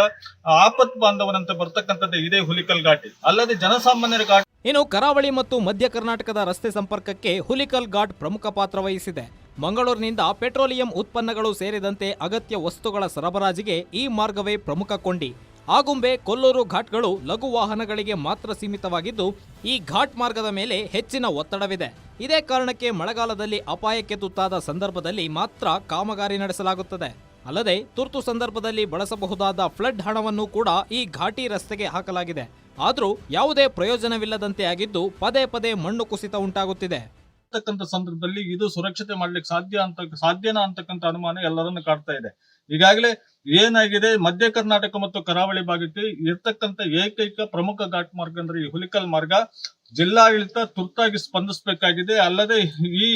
ಆಪತ್ ಬಾಂಧವನಂತೆ ಬರ್ತಕ್ಕಂಥದ್ದು ಇದೇ ಹುಲಿಕಲ್ ಘಾಟಿ. ಅಲ್ಲದೆ ಜನಸಾಮಾನ್ಯರ ಘಾಟ್ ಇನ್ನು ಕರಾವಳಿ ಮತ್ತು ಮಧ್ಯ ಕರ್ನಾಟಕದ ರಸ್ತೆ ಸಂಪರ್ಕಕ್ಕೆ ಹುಲಿಕಲ್ ಘಾಟ್ ಪ್ರಮುಖ ಪಾತ್ರ ವಹಿಸಿದೆ. ಮಂಗಳೂರಿನಿಂದ ಪೆಟ್ರೋಲಿಯಂ ಉತ್ಪನ್ನಗಳು ಸೇರಿದಂತೆ ಅಗತ್ಯ ವಸ್ತುಗಳ ಸರಬರಾಜಿಗೆ ಈ ಮಾರ್ಗವೇ ಪ್ರಮುಖ ಕೊಂಡಿ ಆಗುಂಬೆ, ಕೊಲ್ಲೂರು ಘಾಟ್ಗಳು ಲಘು ವಾಹನಗಳಿಗೆ ಮಾತ್ರ ಸೀಮಿತವಾಗಿದ್ದು, ಈ ಘಾಟ್ ಮಾರ್ಗದ ಮೇಲೆ ಹೆಚ್ಚಿನ ಒತ್ತಡವಿದೆ. ಇದೇ ಕಾರಣಕ್ಕೆ ಮಳೆಗಾಲದಲ್ಲಿ ಅಪಾಯಕ್ಕೆ ತುತ್ತಾದ ಸಂದರ್ಭದಲ್ಲಿ ಮಾತ್ರ ಕಾಮಗಾರಿ ನಡೆಸಲಾಗುತ್ತದೆ. ಅಲ್ಲದೆ, ತುರ್ತು ಸಂದರ್ಭದಲ್ಲಿ ಬಳಸಬಹುದಾದ ಫ್ಲಡ್ ಹಣವನ್ನು ಕೂಡ ಈ ಘಾಟಿ ರಸ್ತೆಗೆ ಹಾಕಲಾಗಿದೆ. ಆದರೂ ಯಾವುದೇ ಪ್ರಯೋಜನವಿಲ್ಲದಂತೆ ಆಗಿದ್ದು, ಪದೇ ಪದೇ ಮಣ್ಣು ಕುಸಿತ ಉಂಟಾಗುತ್ತಿದೆ. ಸಂದರ್ಭದಲ್ಲಿ ಇದು ಸುರಕ್ಷತೆ ಮಾಡ್ಲಿಕ್ಕೆ ಸಾಧ್ಯ ಅಂತ, ಸಾಧ್ಯನಾ ಅಂತಕ್ಕಂಥ ಅನುಮಾನ ಎಲ್ಲರನ್ನು ಕಾಡ್ತಾ ಇದೆ. ಈಗಾಗಲೇ ಏನಾಗಿದೆ? ಮಧ್ಯ ಕರ್ನಾಟಕ ಮತ್ತು ಕರಾವಳಿ ಭಾಗಕ್ಕೆ ಇರ್ತಕ್ಕಂಥ ಏಕೈಕ ಪ್ರಮುಖ ಘಾಟ್ ಮಾರ್ಗ ಅಂದ್ರೆ ಈ ಹುಲಿಕಲ್ ಮಾರ್ಗ. ಜಿಲ್ಲಾಡಳಿತ ತುರ್ತಾಗಿ ಸ್ಪಂದಿಸಬೇಕಾಗಿದೆ. ಅಲ್ಲದೆ ಈ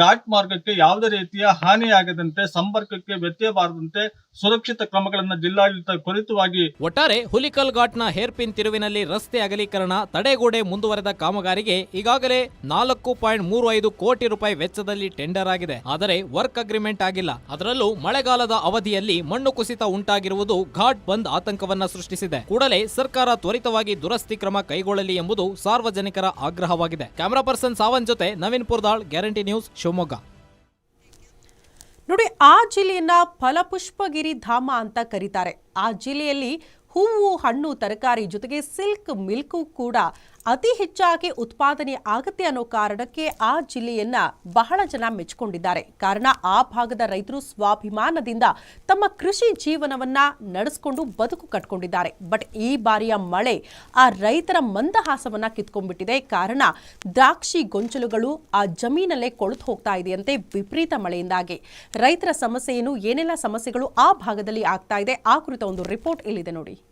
ಘಾಟ್ ಮಾರ್ಗಕ್ಕೆ ಯಾವುದೇ ರೀತಿಯ ಹಾನಿಯಾಗದಂತೆ, ಸಂಪರ್ಕಕ್ಕೆ ವ್ಯತ್ಯಯ ಬಾರದಂತೆ ಸುರಕ್ಷಿತ ಕ್ರಮಗಳನ್ನು ಜಿಲ್ಲಾಡಳಿತ ತ್ವರಿತವಾಗಿ ಒಟ್ಟಾರೆ ಹುಲಿಕಲ್ ಘಾಟ್ನ ಹೇರ್ಪಿನ್ ತಿರುವಿನಲ್ಲಿ ರಸ್ತೆ ಅಗಲೀಕರಣ, ತಡೆಗೋಡೆ ಮುಂದುವರೆದ ಕಾಮಗಾರಿಗೆ ಈಗಾಗಲೇ ನಾಲ್ಕು ಪಾಯಿಂಟ್ ಮೂರು ಐದು ಕೋಟಿ ರೂಪಾಯಿ ವೆಚ್ಚದಲ್ಲಿ ಟೆಂಡರ್ ಆಗಿದೆ. ಆದರೆ ವರ್ಕ್ ಅಗ್ರಿಮೆಂಟ್ ಆಗಿಲ್ಲ. ಅದರಲ್ಲೂ ಮಳೆಗಾಲದ ಅವಧಿಯಲ್ಲಿ ಮಣ್ಣು ಕುಸಿತ ಉಂಟಾಗಿರುವುದು ಘಾಟ್ ಬಂದ್ ಆತಂಕವನ್ನ ಸೃಷ್ಟಿಸಿದೆ. ಕೂಡಲೇ ಸರ್ಕಾರ ತ್ವರಿತವಾಗಿ ದುರಸ್ತಿ ಕ್ರಮ ಕೈಗೊಳ್ಳಲಿ ಎಂಬುದು ಸಾರ್ವಜನಿಕರ ಆಗ್ರಹವಾಗಿದೆ. ಕ್ಯಾಮರಾ ಪರ್ಸನ್ ಸಾವನ್ ಜೊತೆ ನವೀನ್ ಪುರ್ದಾಳ್, ಗ್ಯಾರಂಟಿ ನ್ಯೂಸ್ ಶಿವಮೊಗ್ಗ. ನೋಡಿ, ಆ ಜಿಲ್ಲೆಯನ್ನ ಫಲಪುಷ್ಪಗಿರಿ ಧಾಮ ಅಂತ ಕರೀತಾರೆ. ಆ ಜಿಲ್ಲೆಯಲ್ಲಿ ಹೂವು, ಹಣ್ಣು, ತರಕಾರಿ ಜೊತೆಗೆ ಸಿಲ್ಕ್, ಮಿಲ್ಕು ಕೂಡ ಅತಿ ಹೆಚ್ಚಾಗಿ ಉತ್ಪಾದನೆ ಆಗುತ್ತೆ ಅನ್ನೋ ಕಾರಣಕ್ಕೆ ಆ ಜಿಲ್ಲೆಯನ್ನ ಬಹಳ ಜನ ಮೆಚ್ಚಿಕೊಂಡಿದ್ದಾರೆ ಕಾರಣ ಆ ಭಾಗದ ರೈತರು ಸ್ವಾಭಿಮಾನದಿಂದ ತಮ್ಮ ಕೃಷಿ ಜೀವನವನ್ನ ನಡೆಸಿಕೊಂಡು ಬದುಕು ಕಟ್ಕೊಂಡಿದ್ದಾರೆ. ಬಟ್ ಈ ಬಾರಿಯ ಮಳೆ ಆ ರೈತರ ಮಂದಹಾಸವನ್ನ ಕಿತ್ಕೊಂಡ್ಬಿಟ್ಟಿದೆ. ಕಾರಣ ದ್ರಾಕ್ಷಿ ಗೊಂಚಲುಗಳು ಆ ಜಮೀನಲ್ಲೇ ಕೊಳೆತು ಹೋಗ್ತಾ ಇದೆಯಂತೆ ವಿಪರೀತ ಮಳೆಯಿಂದಾಗಿ. ರೈತರ ಸಮಸ್ಯೆಯನ್ನು ಏನು ಏನೆಲ್ಲ ಸಮಸ್ಯೆಗಳು ಆ ಭಾಗದಲ್ಲಿ ಆಗ್ತಾ ಇದೆ. ಆ ಕುರಿತ ಒಂದು ರಿಪೋರ್ಟ್ ಇಲ್ಲಿದೆ ನೋಡಿ.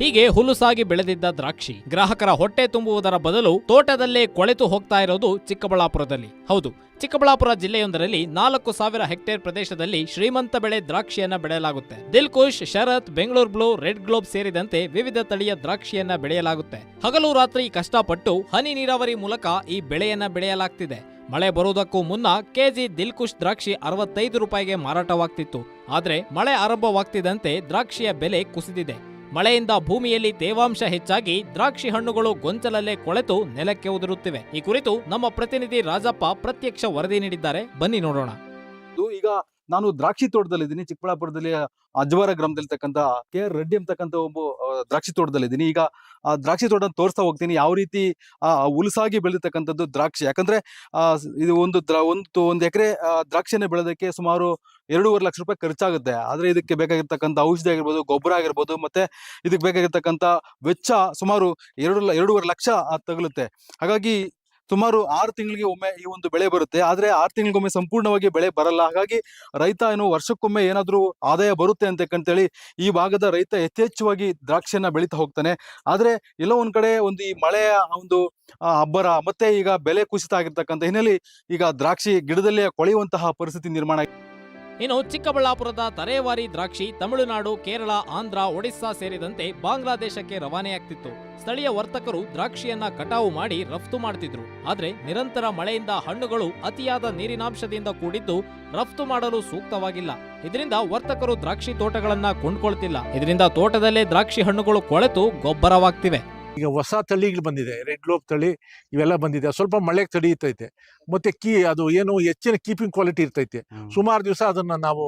ಹೀಗೆ ಹುಲುಸಾಗಿ ಬೆಳೆದಿದ್ದ ದ್ರಾಕ್ಷಿ ಗ್ರಾಹಕರ ಹೊಟ್ಟೆ ತುಂಬುವುದರ ಬದಲು ತೋಟದಲ್ಲೇ ಕೊಳೆತು ಹೋಗ್ತಾ ಇರೋದು ಚಿಕ್ಕಬಳ್ಳಾಪುರದಲ್ಲಿ. ಹೌದು, ಚಿಕ್ಕಬಳ್ಳಾಪುರ ಜಿಲ್ಲೆಯೊಂದರಲ್ಲಿ ನಾಲ್ಕು ಸಾವಿರ ಹೆಕ್ಟೇರ್ ಪ್ರದೇಶದಲ್ಲಿ ಶ್ರೀಮಂತ ಬೆಳೆ ದ್ರಾಕ್ಷಿಯನ್ನ ಬೆಳೆಯಲಾಗುತ್ತೆ. Dilkush, Sharad, Bengaluru blue, red globe ಸೇರಿದಂತೆ ವಿವಿಧ ತಳಿಯ ದ್ರಾಕ್ಷಿಯನ್ನ ಬೆಳೆಯಲಾಗುತ್ತೆ. ಹಗಲು ರಾತ್ರಿ ಕಷ್ಟಪಟ್ಟು ಹನಿ ನೀರಾವರಿ ಮೂಲಕ ಈ ಬೆಳೆಯನ್ನ ಬೆಳೆಯಲಾಗ್ತಿದೆ. ಮಳೆ ಬರುವುದಕ್ಕೂ ಮುನ್ನ ಕೆಜಿ ದಿಲ್ಕುಶ್ ದ್ರಾಕ್ಷಿ ಅರವತ್ತೈದು ರೂಪಾಯಿಗೆ ಮಾರಾಟವಾಗ್ತಿತ್ತು. ಆದ್ರೆ ಮಳೆ ಆರಂಭವಾಗ್ತಿದ್ದಂತೆ ದ್ರಾಕ್ಷಿಯ ಬೆಲೆ ಕುಸಿದಿದೆ. ಮಳೆಯಿಂದ ಭೂಮಿಯಲ್ಲಿ ತೇವಾಂಶ ಹೆಚ್ಚಾಗಿ ದ್ರಾಕ್ಷಿ ಹಣ್ಣುಗಳು ಗೊಂಚಲಲ್ಲೇ ಕೊಳೆತು ನೆಲಕ್ಕೆ ಉದುರುತ್ತಿವೆ. ಈ ಕುರಿತು ನಮ್ಮ ಪ್ರತಿನಿಧಿ ರಾಜಪ್ಪ ಪ್ರತ್ಯಕ್ಷ ವರದಿ ನೀಡಿದ್ದಾರೆ. ಬನ್ನಿ ನೋಡೋಣ. ಈಗ ನಾನು ದ್ರಾಕ್ಷಿ ತೋಟದಲ್ಲಿದ್ದೀನಿ ಚಿಕ್ಕಬಳ್ಳಾಪುರದಲ್ಲಿ ಅಜ್ವಾರ ಗ್ರಾಮದಲ್ಲಿ ಗ್ರಾಮದಲ್ಲಿರ್ತಕ್ಕಂಥ ಕೆ. ಆರ್ ರೆಡ್ಡಿ ಅಂತಕ್ಕಂಥ ಒಬ್ಬ ದ್ರಾಕ್ಷಿ ತೋಟದಲ್ಲಿದ್ದೀನಿ ಈಗ ಆ ದ್ರಾಕ್ಷಿ ತೋಟ ತೋರಿಸ್ತಾ ಹೋಗ್ತೀನಿ. ಯಾವ ರೀತಿ ಉಲಸಾಗಿ ಬೆಳೆದಿರ್ತಕ್ಕಂಥದ್ದು ದ್ರಾಕ್ಷಿ. ಯಾಕಂದ್ರೆ ಇದು ಒಂದು ಒಂದು ಒಂದು ಎಕರೆ ದ್ರಾಕ್ಷಿಯನ್ನು ಬೆಳೆದಕ್ಕೆ ಸುಮಾರು ಎರಡೂವರೆ ಲಕ್ಷ ರೂಪಾಯಿ ಖರ್ಚಾಗುತ್ತೆ. ಆದ್ರೆ ಇದಕ್ಕೆ ಬೇಕಾಗಿರ್ತಕ್ಕಂಥ ಔಷಧಿ ಆಗಿರ್ಬೋದು, ಗೊಬ್ಬರ ಆಗಿರ್ಬೋದು, ಮತ್ತೆ ಇದಕ್ಕೆ ಬೇಕಾಗಿರ್ತಕ್ಕಂಥ ವೆಚ್ಚ ಸುಮಾರು ಎರಡು ಎರಡೂವರೆ ಲಕ್ಷ ತಗುಲುತ್ತೆ. ಹಾಗಾಗಿ ಸುಮಾರು ಆರು ತಿಂಗಳಿಗೆ ಒಮ್ಮೆ ಈ ಒಂದು ಬೆಳೆ ಬರುತ್ತೆ. ಆದ್ರೆ ಆರು ತಿಂಗಳಿಗೊಮ್ಮೆ ಸಂಪೂರ್ಣವಾಗಿ ಬೆಳೆ ಬರಲ್ಲ. ಹಾಗಾಗಿ ರೈತ ಏನು ವರ್ಷಕ್ಕೊಮ್ಮೆ ಏನಾದರೂ ಆದಾಯ ಬರುತ್ತೆ ಅಂತಕ್ಕಂಥೇಳಿ ಈ ಭಾಗದ ರೈತ ಯಥೇಚ್ಛವಾಗಿ ದ್ರಾಕ್ಷಿಯನ್ನ ಬೆಳೀತಾ ಹೋಗ್ತಾನೆ. ಆದ್ರೆ ಎಲ್ಲೋ ಒಂದ್ ಕಡೆ ಒಂದು ಈ ಮಳೆಯ ಒಂದು ಅಬ್ಬರ, ಮತ್ತೆ ಈಗ ಬೆಲೆ ಕುಸಿತ ಆಗಿರ್ತಕ್ಕಂಥ ಹಿನ್ನೆಲೆ ಈಗ ದ್ರಾಕ್ಷಿ ಗಿಡದಲ್ಲೇ ಕೊಳೆಯುವಂತಹ ಪರಿಸ್ಥಿತಿ ನಿರ್ಮಾಣ. ಇನ್ನು ಚಿಕ್ಕಬಳ್ಳಾಪುರದ ತರೇವಾರಿ ದ್ರಾಕ್ಷಿ, ತಮಿಳುನಾಡು, ಕೇರಳ, ಆಂಧ್ರ, ಒಡಿಸ್ಸಾ ಸೇರಿದಂತೆ ಬಾಂಗ್ಲಾದೇಶಕ್ಕೆ ರವಾನೆಯಾಗ್ತಿತ್ತು. ಸ್ಥಳೀಯ ವರ್ತಕರು ದ್ರಾಕ್ಷಿಯನ್ನ ಕಟಾವು ಮಾಡಿ ರಫ್ತು ಮಾಡ್ತಿದ್ರು. ಆದರೆ ನಿರಂತರ ಮಳೆಯಿಂದ ಹಣ್ಣುಗಳು ಅತಿಯಾದ ನೀರಿನಾಂಶದಿಂದ ಕೂಡಿದ್ದು ರಫ್ತು ಮಾಡಲು ಸೂಕ್ತವಾಗಿಲ್ಲ. ಇದರಿಂದ ವರ್ತಕರು ದ್ರಾಕ್ಷಿ ತೋಟಗಳನ್ನ ಕೊಂಡ್ಕೊಳ್ತಿಲ್ಲ. ಇದರಿಂದ ತೋಟದಲ್ಲೇ ದ್ರಾಕ್ಷಿ ಹಣ್ಣುಗಳು ಕೊಳೆತು ಗೊಬ್ಬರವಾಗ್ತಿವೆ. ಈಗ ಹೊಸ ತಳಿಗಳು ಬಂದಿದೆ ರೆಡ್ ಲೋಪ್ ತಳಿ ಇವೆಲ್ಲ ಬಂದಿದೆ ಸ್ವಲ್ಪ ಮಳೆಗೆ ತಡೆಯುತ್ತೈತೆ ಮತ್ತೆ ಕೀ ಅದು ಏನು ಹೆಚ್ಚಿನ ಕೀಪಿಂಗ್ ಕ್ವಾಲಿಟಿ ಇರ್ತೈತೆ. ಸುಮಾರು ದಿವಸ ಅದನ್ನ ನಾವು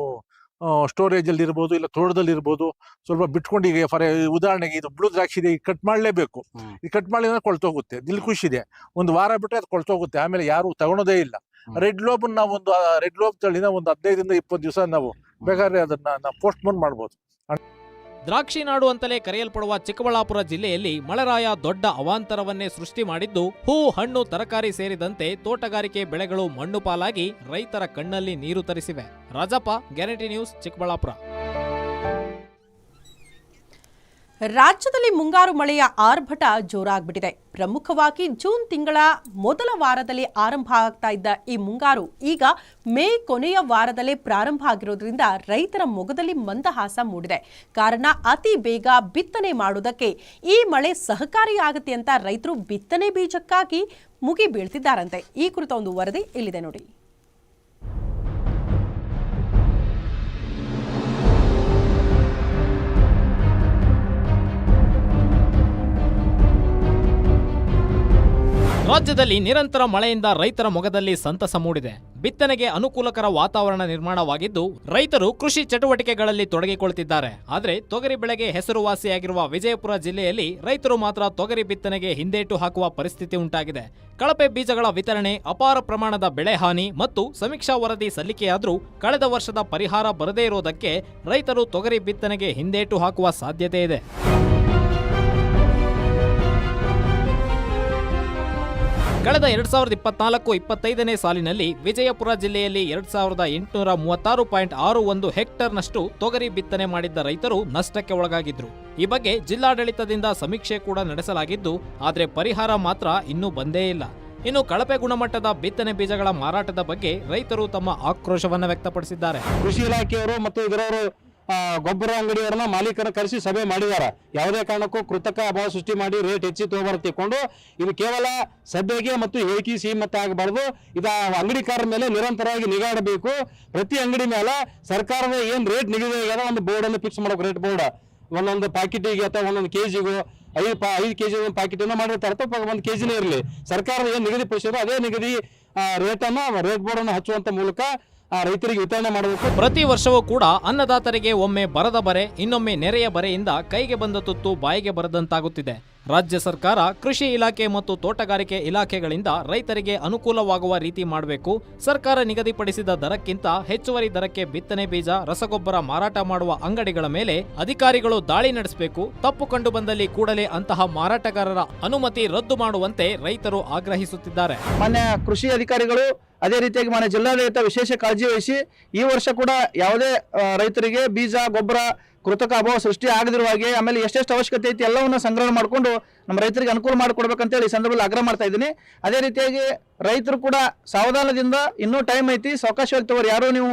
ಸ್ಟೋರೇಜ್ ಅಲ್ಲಿ ಇರ್ಬೋದು ಇಲ್ಲ ತೋಟದಲ್ಲಿ ಇರ್ಬೋದು ಸ್ವಲ್ಪ ಬಿಟ್ಕೊಂಡು ಈಗ ಫಾರ್ ಉದಾಹರಣೆಗೆ ಇದು ಬ್ಲೂ ದ್ರಾಕ್ಷಿ ಇದೆ ಈಗ ಕಟ್ ಮಾಡಲೇಬೇಕು. ಇದು ಈ ಕಟ್ ಮಾಡಿದ್ರೆ ಕೊಳ್ತೋಗುತ್ತೆ ದಿಲ್ಖುಷ್ ಇದೆ. ಒಂದು ವಾರ ಬಿಟ್ಟರೆ ಅದು ಕೊಳ್ತೋಗುತ್ತೆ ಆಮೇಲೆ ಯಾರು ತಗೊಳೋದೇ ಇಲ್ಲ. ರೆಡ್ ಲೋಬ್ ನಾವು ಒಂದು ರೆಡ್ ಲೋಬ್ ತಳಿನ ಒಂದು ಹದಿನೈದರಿಂದ ಇಪ್ಪತ್ತು ದಿವಸ ನಾವು ಬೇಕಾದ್ರೆ ಅದನ್ನ ನಾವು ಪೋಸ್ಟ್ ಮೋನ್ ಮಾಡ್ಬೋದು. ದ್ರಾಕ್ಷಿ ನಾಡು ಅಂತಲೇ ಕರೆಯಲ್ಪಡುವ ಚಿಕ್ಕಬಳ್ಳಾಪುರ ಜಿಲ್ಲೆಯಲ್ಲಿ ಮಳೆರಾಯ ದೊಡ್ಡ ಅವಾಂತರವನ್ನೇ ಸೃಷ್ಟಿ ಮಾಡಿದ್ದು ಹೂ ಹಣ್ಣು, ತರಕಾರಿ ಸೇರಿದಂತೆ ತೋಟಗಾರಿಕೆ ಬೆಳೆಗಳು ಮಣ್ಣು ಪಾಲಾಗಿ ರೈತರ ಕಣ್ಣಲ್ಲಿ ನೀರು ತರಿಸಿವೆ. Rajappa, Guarantee News, Chikkaballapur. ರಾಜ್ಯದಲ್ಲಿ ಮುಂಗಾರು ಮಳೆಯ ಆರ್ಭಟ ಜೋರಾಗ್ಬಿಟ್ಟಿದೆ. ಪ್ರಮುಖವಾಗಿ ಜೂನ್ ತಿಂಗಳ ಮೊದಲ ವಾರದಲ್ಲಿ ಆರಂಭ ಆಗ್ತಾ ಇದ್ದ ಈ ಮುಂಗಾರು ಈಗ ಮೇ ಕೊನೆಯ ವಾರದಲ್ಲೇ ಪ್ರಾರಂಭ ಆಗಿರೋದ್ರಿಂದ ರೈತರ ಮೊಗದಲ್ಲಿ ಮಂದಹಾಸ ಮೂಡಿದೆ. ಕಾರಣ ಅತಿ ಬೇಗ ಬಿತ್ತನೆ ಮಾಡುವುದಕ್ಕೆ ಈ ಮಳೆ ಸಹಕಾರಿಯಾಗುತ್ತೆ ಅಂತ ರೈತರು ಬಿತ್ತನೆ ಬೀಜಕ್ಕಾಗಿ ಮುಗಿ ಬೀಳ್ತಿದ್ದಾರಂತೆ. ಈ ಕುರಿತ ಒಂದು ವರದಿ ಇಲ್ಲಿದೆ ನೋಡಿ. ರಾಜ್ಯದಲ್ಲಿ ನಿರಂತರ ಮಳೆಯಿಂದ ರೈತರ ಮೊಗದಲ್ಲಿ ಸಂತಸ ಮೂಡಿದೆ. ಬಿತ್ತನೆಗೆ ಅನುಕೂಲಕರ ವಾತಾವರಣ ನಿರ್ಮಾಣವಾಗಿದ್ದು, ರೈತರು ಕೃಷಿ ಚಟುವಟಿಕೆಗಳಲ್ಲಿ ತೊಡಗಿಕೊಳ್ತಿದ್ದಾರೆ. ಆದರೆ ತೊಗರಿ ಬೆಳೆಗೆ ಹೆಸರುವಾಸಿಯಾಗಿರುವ ವಿಜಯಪುರ ಜಿಲ್ಲೆಯಲ್ಲಿ ರೈತರು ಮಾತ್ರ ತೊಗರಿ ಬಿತ್ತನೆಗೆ ಹಿಂದೇಟು ಹಾಕುವ ಪರಿಸ್ಥಿತಿ ಉಂಟಾಗಿದೆ. ಕಳಪೆ ಬೀಜಗಳ ವಿತರಣೆ, ಅಪಾರ ಪ್ರಮಾಣದ ಬೆಳೆ ಹಾನಿ ಮತ್ತು ಸಮೀಕ್ಷಾ ವರದಿ ಸಲ್ಲಿಕೆಯಾದರೂ ಕಳೆದ ವರ್ಷದ ಪರಿಹಾರ ಬರದೇ ಇರುವುದಕ್ಕೆ ರೈತರು ತೊಗರಿ ಬಿತ್ತನೆಗೆ ಹಿಂದೇಟು ಹಾಕುವ ಸಾಧ್ಯತೆ ಇದೆ. ಕಳೆದ ಎರಡ್ ಸಾವಿರದ ಇಪ್ಪತ್ನಾಲ್ಕು ಇಪ್ಪತ್ತೈದನೇ ಸಾಲಿನಲ್ಲಿ ವಿಜಯಪುರ ಜಿಲ್ಲೆಯಲ್ಲಿ ಎರಡ್ ಸಾವಿರದ ಎಂಟುನೂರ ಮೂವತ್ತಾರು ಪಾಯಿಂಟ್ ಆರು ಒಂದು ಹೆಕ್ಟರ್ನಷ್ಟು ತೊಗರಿ ಬಿತ್ತನೆ ಮಾಡಿದ್ದ ರೈತರು ನಷ್ಟಕ್ಕೆ ಒಳಗಾಗಿದ್ರು. ಈ ಬಗ್ಗೆ ಜಿಲ್ಲಾಡಳಿತದಿಂದ ಸಮೀಕ್ಷೆ ಕೂಡ ನಡೆಸಲಾಗಿದ್ದು, ಆದರೆ ಪರಿಹಾರ ಮಾತ್ರ ಇನ್ನೂ ಬಂದೇ ಇಲ್ಲ. ಇನ್ನು ಕಳಪೆ ಗುಣಮಟ್ಟದ ಬಿತ್ತನೆ ಬೀಜಗಳ ಮಾರಾಟದ ಬಗ್ಗೆ ರೈತರು ತಮ್ಮ ಆಕ್ರೋಶವನ್ನು ವ್ಯಕ್ತಪಡಿಸಿದ್ದಾರೆ. ಕೃಷಿ ಇಲಾಖೆಯವರು ಮತ್ತು ಇದರವರು ಗೊಬ್ಬರ ಅಂಗಡಿಯವರನ್ನ ಮಾಲೀಕರನ್ನ ಕರೆಸಿ ಸಭೆ ಮಾಡಿದ್ದಾರೆ. ಯಾವುದೇ ಕಾರಣಕ್ಕೂ ಕೃತಕ ಅಭಾವ ಸೃಷ್ಟಿ ಮಾಡಿ ರೇಟ್ ಹೆಚ್ಚಿ ತಗೊಂಡು ಇದು ಕೇವಲ ಸಭೆಗೆ ಮತ್ತು ಹೇಳಿಕೆ ಸೀಮಿತ ಆಗಬಾರ್ದು. ಇದು ಅಂಗಡಿಕಾರರ ಮೇಲೆ ನಿರಂತರವಾಗಿ ನಿಗಾಡಬೇಕು ಪ್ರತಿ ಅಂಗಡಿ ಮೇಲೆ ಸರ್ಕಾರದ ಏನು ರೇಟ್ ನಿಗದಿ ಒಂದು ಬೋರ್ಡ್ ಅನ್ನು ಫಿಕ್ಸ್ ಮಾಡಬೇಕು ರೇಟ್ ಬೋರ್ಡ್ ಒಂದೊಂದು ಪ್ಯಾಕೆಟಿಗೆ ಅಥವಾ ಒಂದೊಂದು ಕೆಜಿಗೂ ಐದು ಪಾ, ಐದು ಕೆಜಿ ಒಂದು ಪ್ಯಾಕೆಟ್ ಅನ್ನ ಮಾಡಿರ್ತಾರೆ. ಅಥವಾ ಒಂದು ಕೆಜಿನೇ ಇರಲಿ. ಸರ್ಕಾರದ ಏನು ನಿಗದಿಪಡಿಸಿದ್ರು ಅದೇ ನಿಗದಿ ರೇಟನ್ನು ರೇಟ್ ಬೋರ್ಡನ್ನು ಹಚ್ಚುವಂಥ ಮೂಲಕ ರೈತರಿಗೆ ವಿತರಣೆ ಮಾಡಬೇಕು. ಪ್ರತಿ ವರ್ಷವೂ ಕೂಡ ಅನ್ನದಾತರಿಗೆ ಒಮ್ಮೆ ಬರದ ಬರೆ, ಇನ್ನೊಮ್ಮೆ ನೆರೆಯ ಬರೆಯಿಂದ ಕೈಗೆ ಬಂದ ತುತ್ತು ಬಾಯಿಗೆ ಬರದಂತಾಗುತ್ತಿದೆ. ರಾಜ್ಯ ಸರ್ಕಾರ ಕೃಷಿ ಇಲಾಖೆ ಮತ್ತು ತೋಟಗಾರಿಕೆ ಇಲಾಖೆಗಳಿಂದ ರೈತರಿಗೆ ಅನುಕೂಲವಾಗುವ ರೀತಿ ಮಾಡಬೇಕು. ಸರ್ಕಾರ ನಿಗದಿಪಡಿಸಿದ ದರಕ್ಕಿಂತ ಹೆಚ್ಚುವರಿ ದರಕ್ಕೆ ಬಿತ್ತನೆ ಬೀಜ, ರಸಗೊಬ್ಬರ ಮಾರಾಟ ಮಾಡುವ ಅಂಗಡಿಗಳ ಮೇಲೆ ಅಧಿಕಾರಿಗಳು ದಾಳಿ ನಡೆಸಬೇಕು. ತಪ್ಪು ಕಂಡು ಬಂದಲ್ಲಿ ಕೂಡಲೇ ಅಂತಹ ಮಾರಾಟಗಾರರ ಅನುಮತಿ ರದ್ದು ಮಾಡುವಂತೆ ರೈತರು ಆಗ್ರಹಿಸುತ್ತಿದ್ದಾರೆ. ಮಾನ್ಯ ಕೃಷಿ ಅಧಿಕಾರಿಗಳು ಅದೇ ರೀತಿಯಾಗಿ ಮಾನ್ಯ ಜಿಲ್ಲಾಡಳಿತ ವಿಶೇಷ ಕಾಳಜಿ ವಹಿಸಿ ಈ ವರ್ಷ ಕೂಡ ಯಾವುದೇ ರೈತರಿಗೆ ಬೀಜ, ಗೊಬ್ಬರ ಕೃತಕ ಅಭಾವ ಸೃಷ್ಟಿ ಆಗದಿರುವ ಹಾಗೆ ಆಮೇಲೆ ಎಷ್ಟೆಷ್ಟು ಅವಶ್ಯಕತೆ ಐತಿ ಎಲ್ಲವನ್ನ ಸಂಗ್ರಹ ಮಾಡಿಕೊಂಡು ನಮ್ಮ ರೈತರಿಗೆ ಅನುಕೂಲ ಮಾಡಿಕೊಡ್ಬೇಕಂತೇಳಿ ಈ ಸಂದರ್ಭದಲ್ಲಿ ಆಗ್ರಹ ಮಾಡ್ತಾ ಇದ್ದೀನಿ. ಅದೇ ರೀತಿಯಾಗಿ ರೈತರು ಕೂಡ ಸಾವಧಾನದಿಂದ ಇನ್ನೂ ಟೈಮ್ ಐತಿ. ಸಾವಕಾಶವಾಗಿ ತಗೋರಿ. ಯಾರು ನೀವು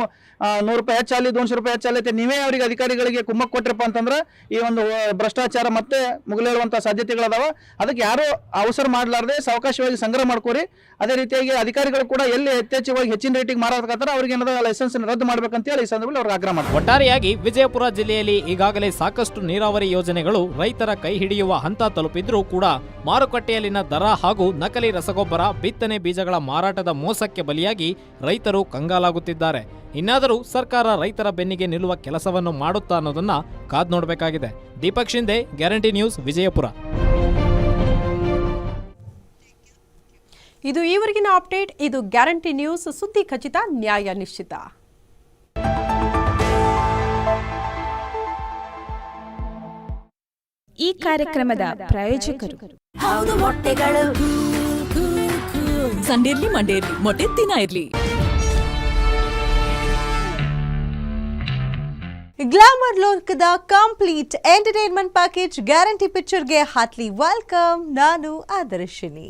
ನೂರು ರೂಪಾಯಿ ಹೆಚ್ಚಾಲಿ ದೋನ್ಶೆ ರೂಪಾಯಿ ಹೆಚ್ಚಾಲಿ ಐತೆ ನೀವೇ ಅವರಿಗೆ ಅಧಿಕಾರಿಗಳಿಗೆ ಕುಮ್ಮಕ್ಕೆ ಕೊಟ್ರಪ್ಪ ಅಂತಂದ್ರೆ ಈ ಒಂದು ಭ್ರಷ್ಟಾಚಾರ ಮತ್ತೆ ಮುಗಿಲೇಳುವಂತ ಸಾಧ್ಯತೆಗಳದಾವ. ಅದಕ್ಕೆ ಯಾರು ಅವಸರ ಮಾಡಲಾರ್ದೆ ಸಾವಕಾಶವಾಗಿ ಸಂಗ್ರಹ ಮಾಡ್ಕೋರಿ. ಅದೇ ರೀತಿಯಾಗಿ ಅಧಿಕಾರಿಗಳು ಕೂಡ ಎಲ್ಲಿ ಯಥೇಚ್ಛವಾಗಿ ಹೆಚ್ಚಿನ ರೇಟಿಗೆ ಮಾರಾಟಕತ್ತಾರ ಅವ್ರಿಗೆ ಏನಾದ್ರೂ ಲೈಸೆನ್ಸ್ ರದ್ದು ಮಾಡ್ಬೇಕಂತೇಳಿ ಈ ಸಂದರ್ಭದಲ್ಲಿ ಅವ್ರಿಗೆ ಆಗ್ರಹ ಮಾಡ್ತಾರೆ. ಒಟ್ಟಾರೆಯಾಗಿ ವಿಜಯಪುರ ಜಿಲ್ಲೆಯಲ್ಲಿ ಈಗಾಗಲೇ ಸಾಕಷ್ಟು ನೀರಾವರಿ ಯೋಜನೆಗಳು ರೈತರ ಕೈ ಹಿಡಿಯುವ ಹಂತ ತಲುಪಿದ್ರೂ ಕೂಡ ಮಾರುಕಟ್ಟೆಯಲ್ಲಿನ ದರ ಹಾಗೂ ನಕಲಿ ರಸಗೊಬ್ಬರ, ಬಿತ್ತನೆ ಬೀಜಗಳ ಮಾರಾಟದ ಮೋಸಕ್ಕೆ ಬಲಿಯಾಗಿ ರೈತರು ಕಂಗಾಲಾಗುತ್ತಿದ್ದಾರೆ. ಇನ್ನಾದರೂ ಸರ್ಕಾರ ರೈತರ ಬೆನ್ನಿಗೆ ನಿಲ್ಲುವ ಕೆಲಸವನ್ನು ಮಾಡುತ್ತಾ ಅನ್ನೋದನ್ನ ಕಾದ್ ನೋಡಬೇಕಾಗಿದೆ. Deepak Shinde guarantee news, Vijayapura. ಇದು ಈವರೆಗಿನ ಅಪ್ಡೇಟ್. ಇದು ಗ್ಯಾರಂಟಿ ನ್ಯೂಸ್. ಸುದ್ದಿ ಖಚಿತ ನ್ಯಾಯ ನಿಶ್ಚಿತ. ಈ ಕಾರ್ಯಕ್ರಮದ ಪ್ರಾಯೋಜಕರು. ಸಂಡೇ ಇರ್ಲಿ ಮಂಡೇ ಇರ್ಲಿ ಮೊಟ್ಟೆ ದಿನ ಇರ್ಲಿ. ಗ್ಲಾಮರ್ ಲೋಕದ ಕಂಪ್ಲೀಟ್ ಎಂಟರ್ಟೈನ್ಮೆಂಟ್ ಪ್ಯಾಕೇಜ್ ಗ್ಯಾರಂಟಿ ಪಿಕ್ಚರ್ಗೆ ಹಾತ್ಲಿ ವೆಲ್ಕಮ್. ನಾನು ಆದರ್ಶಿನಿ.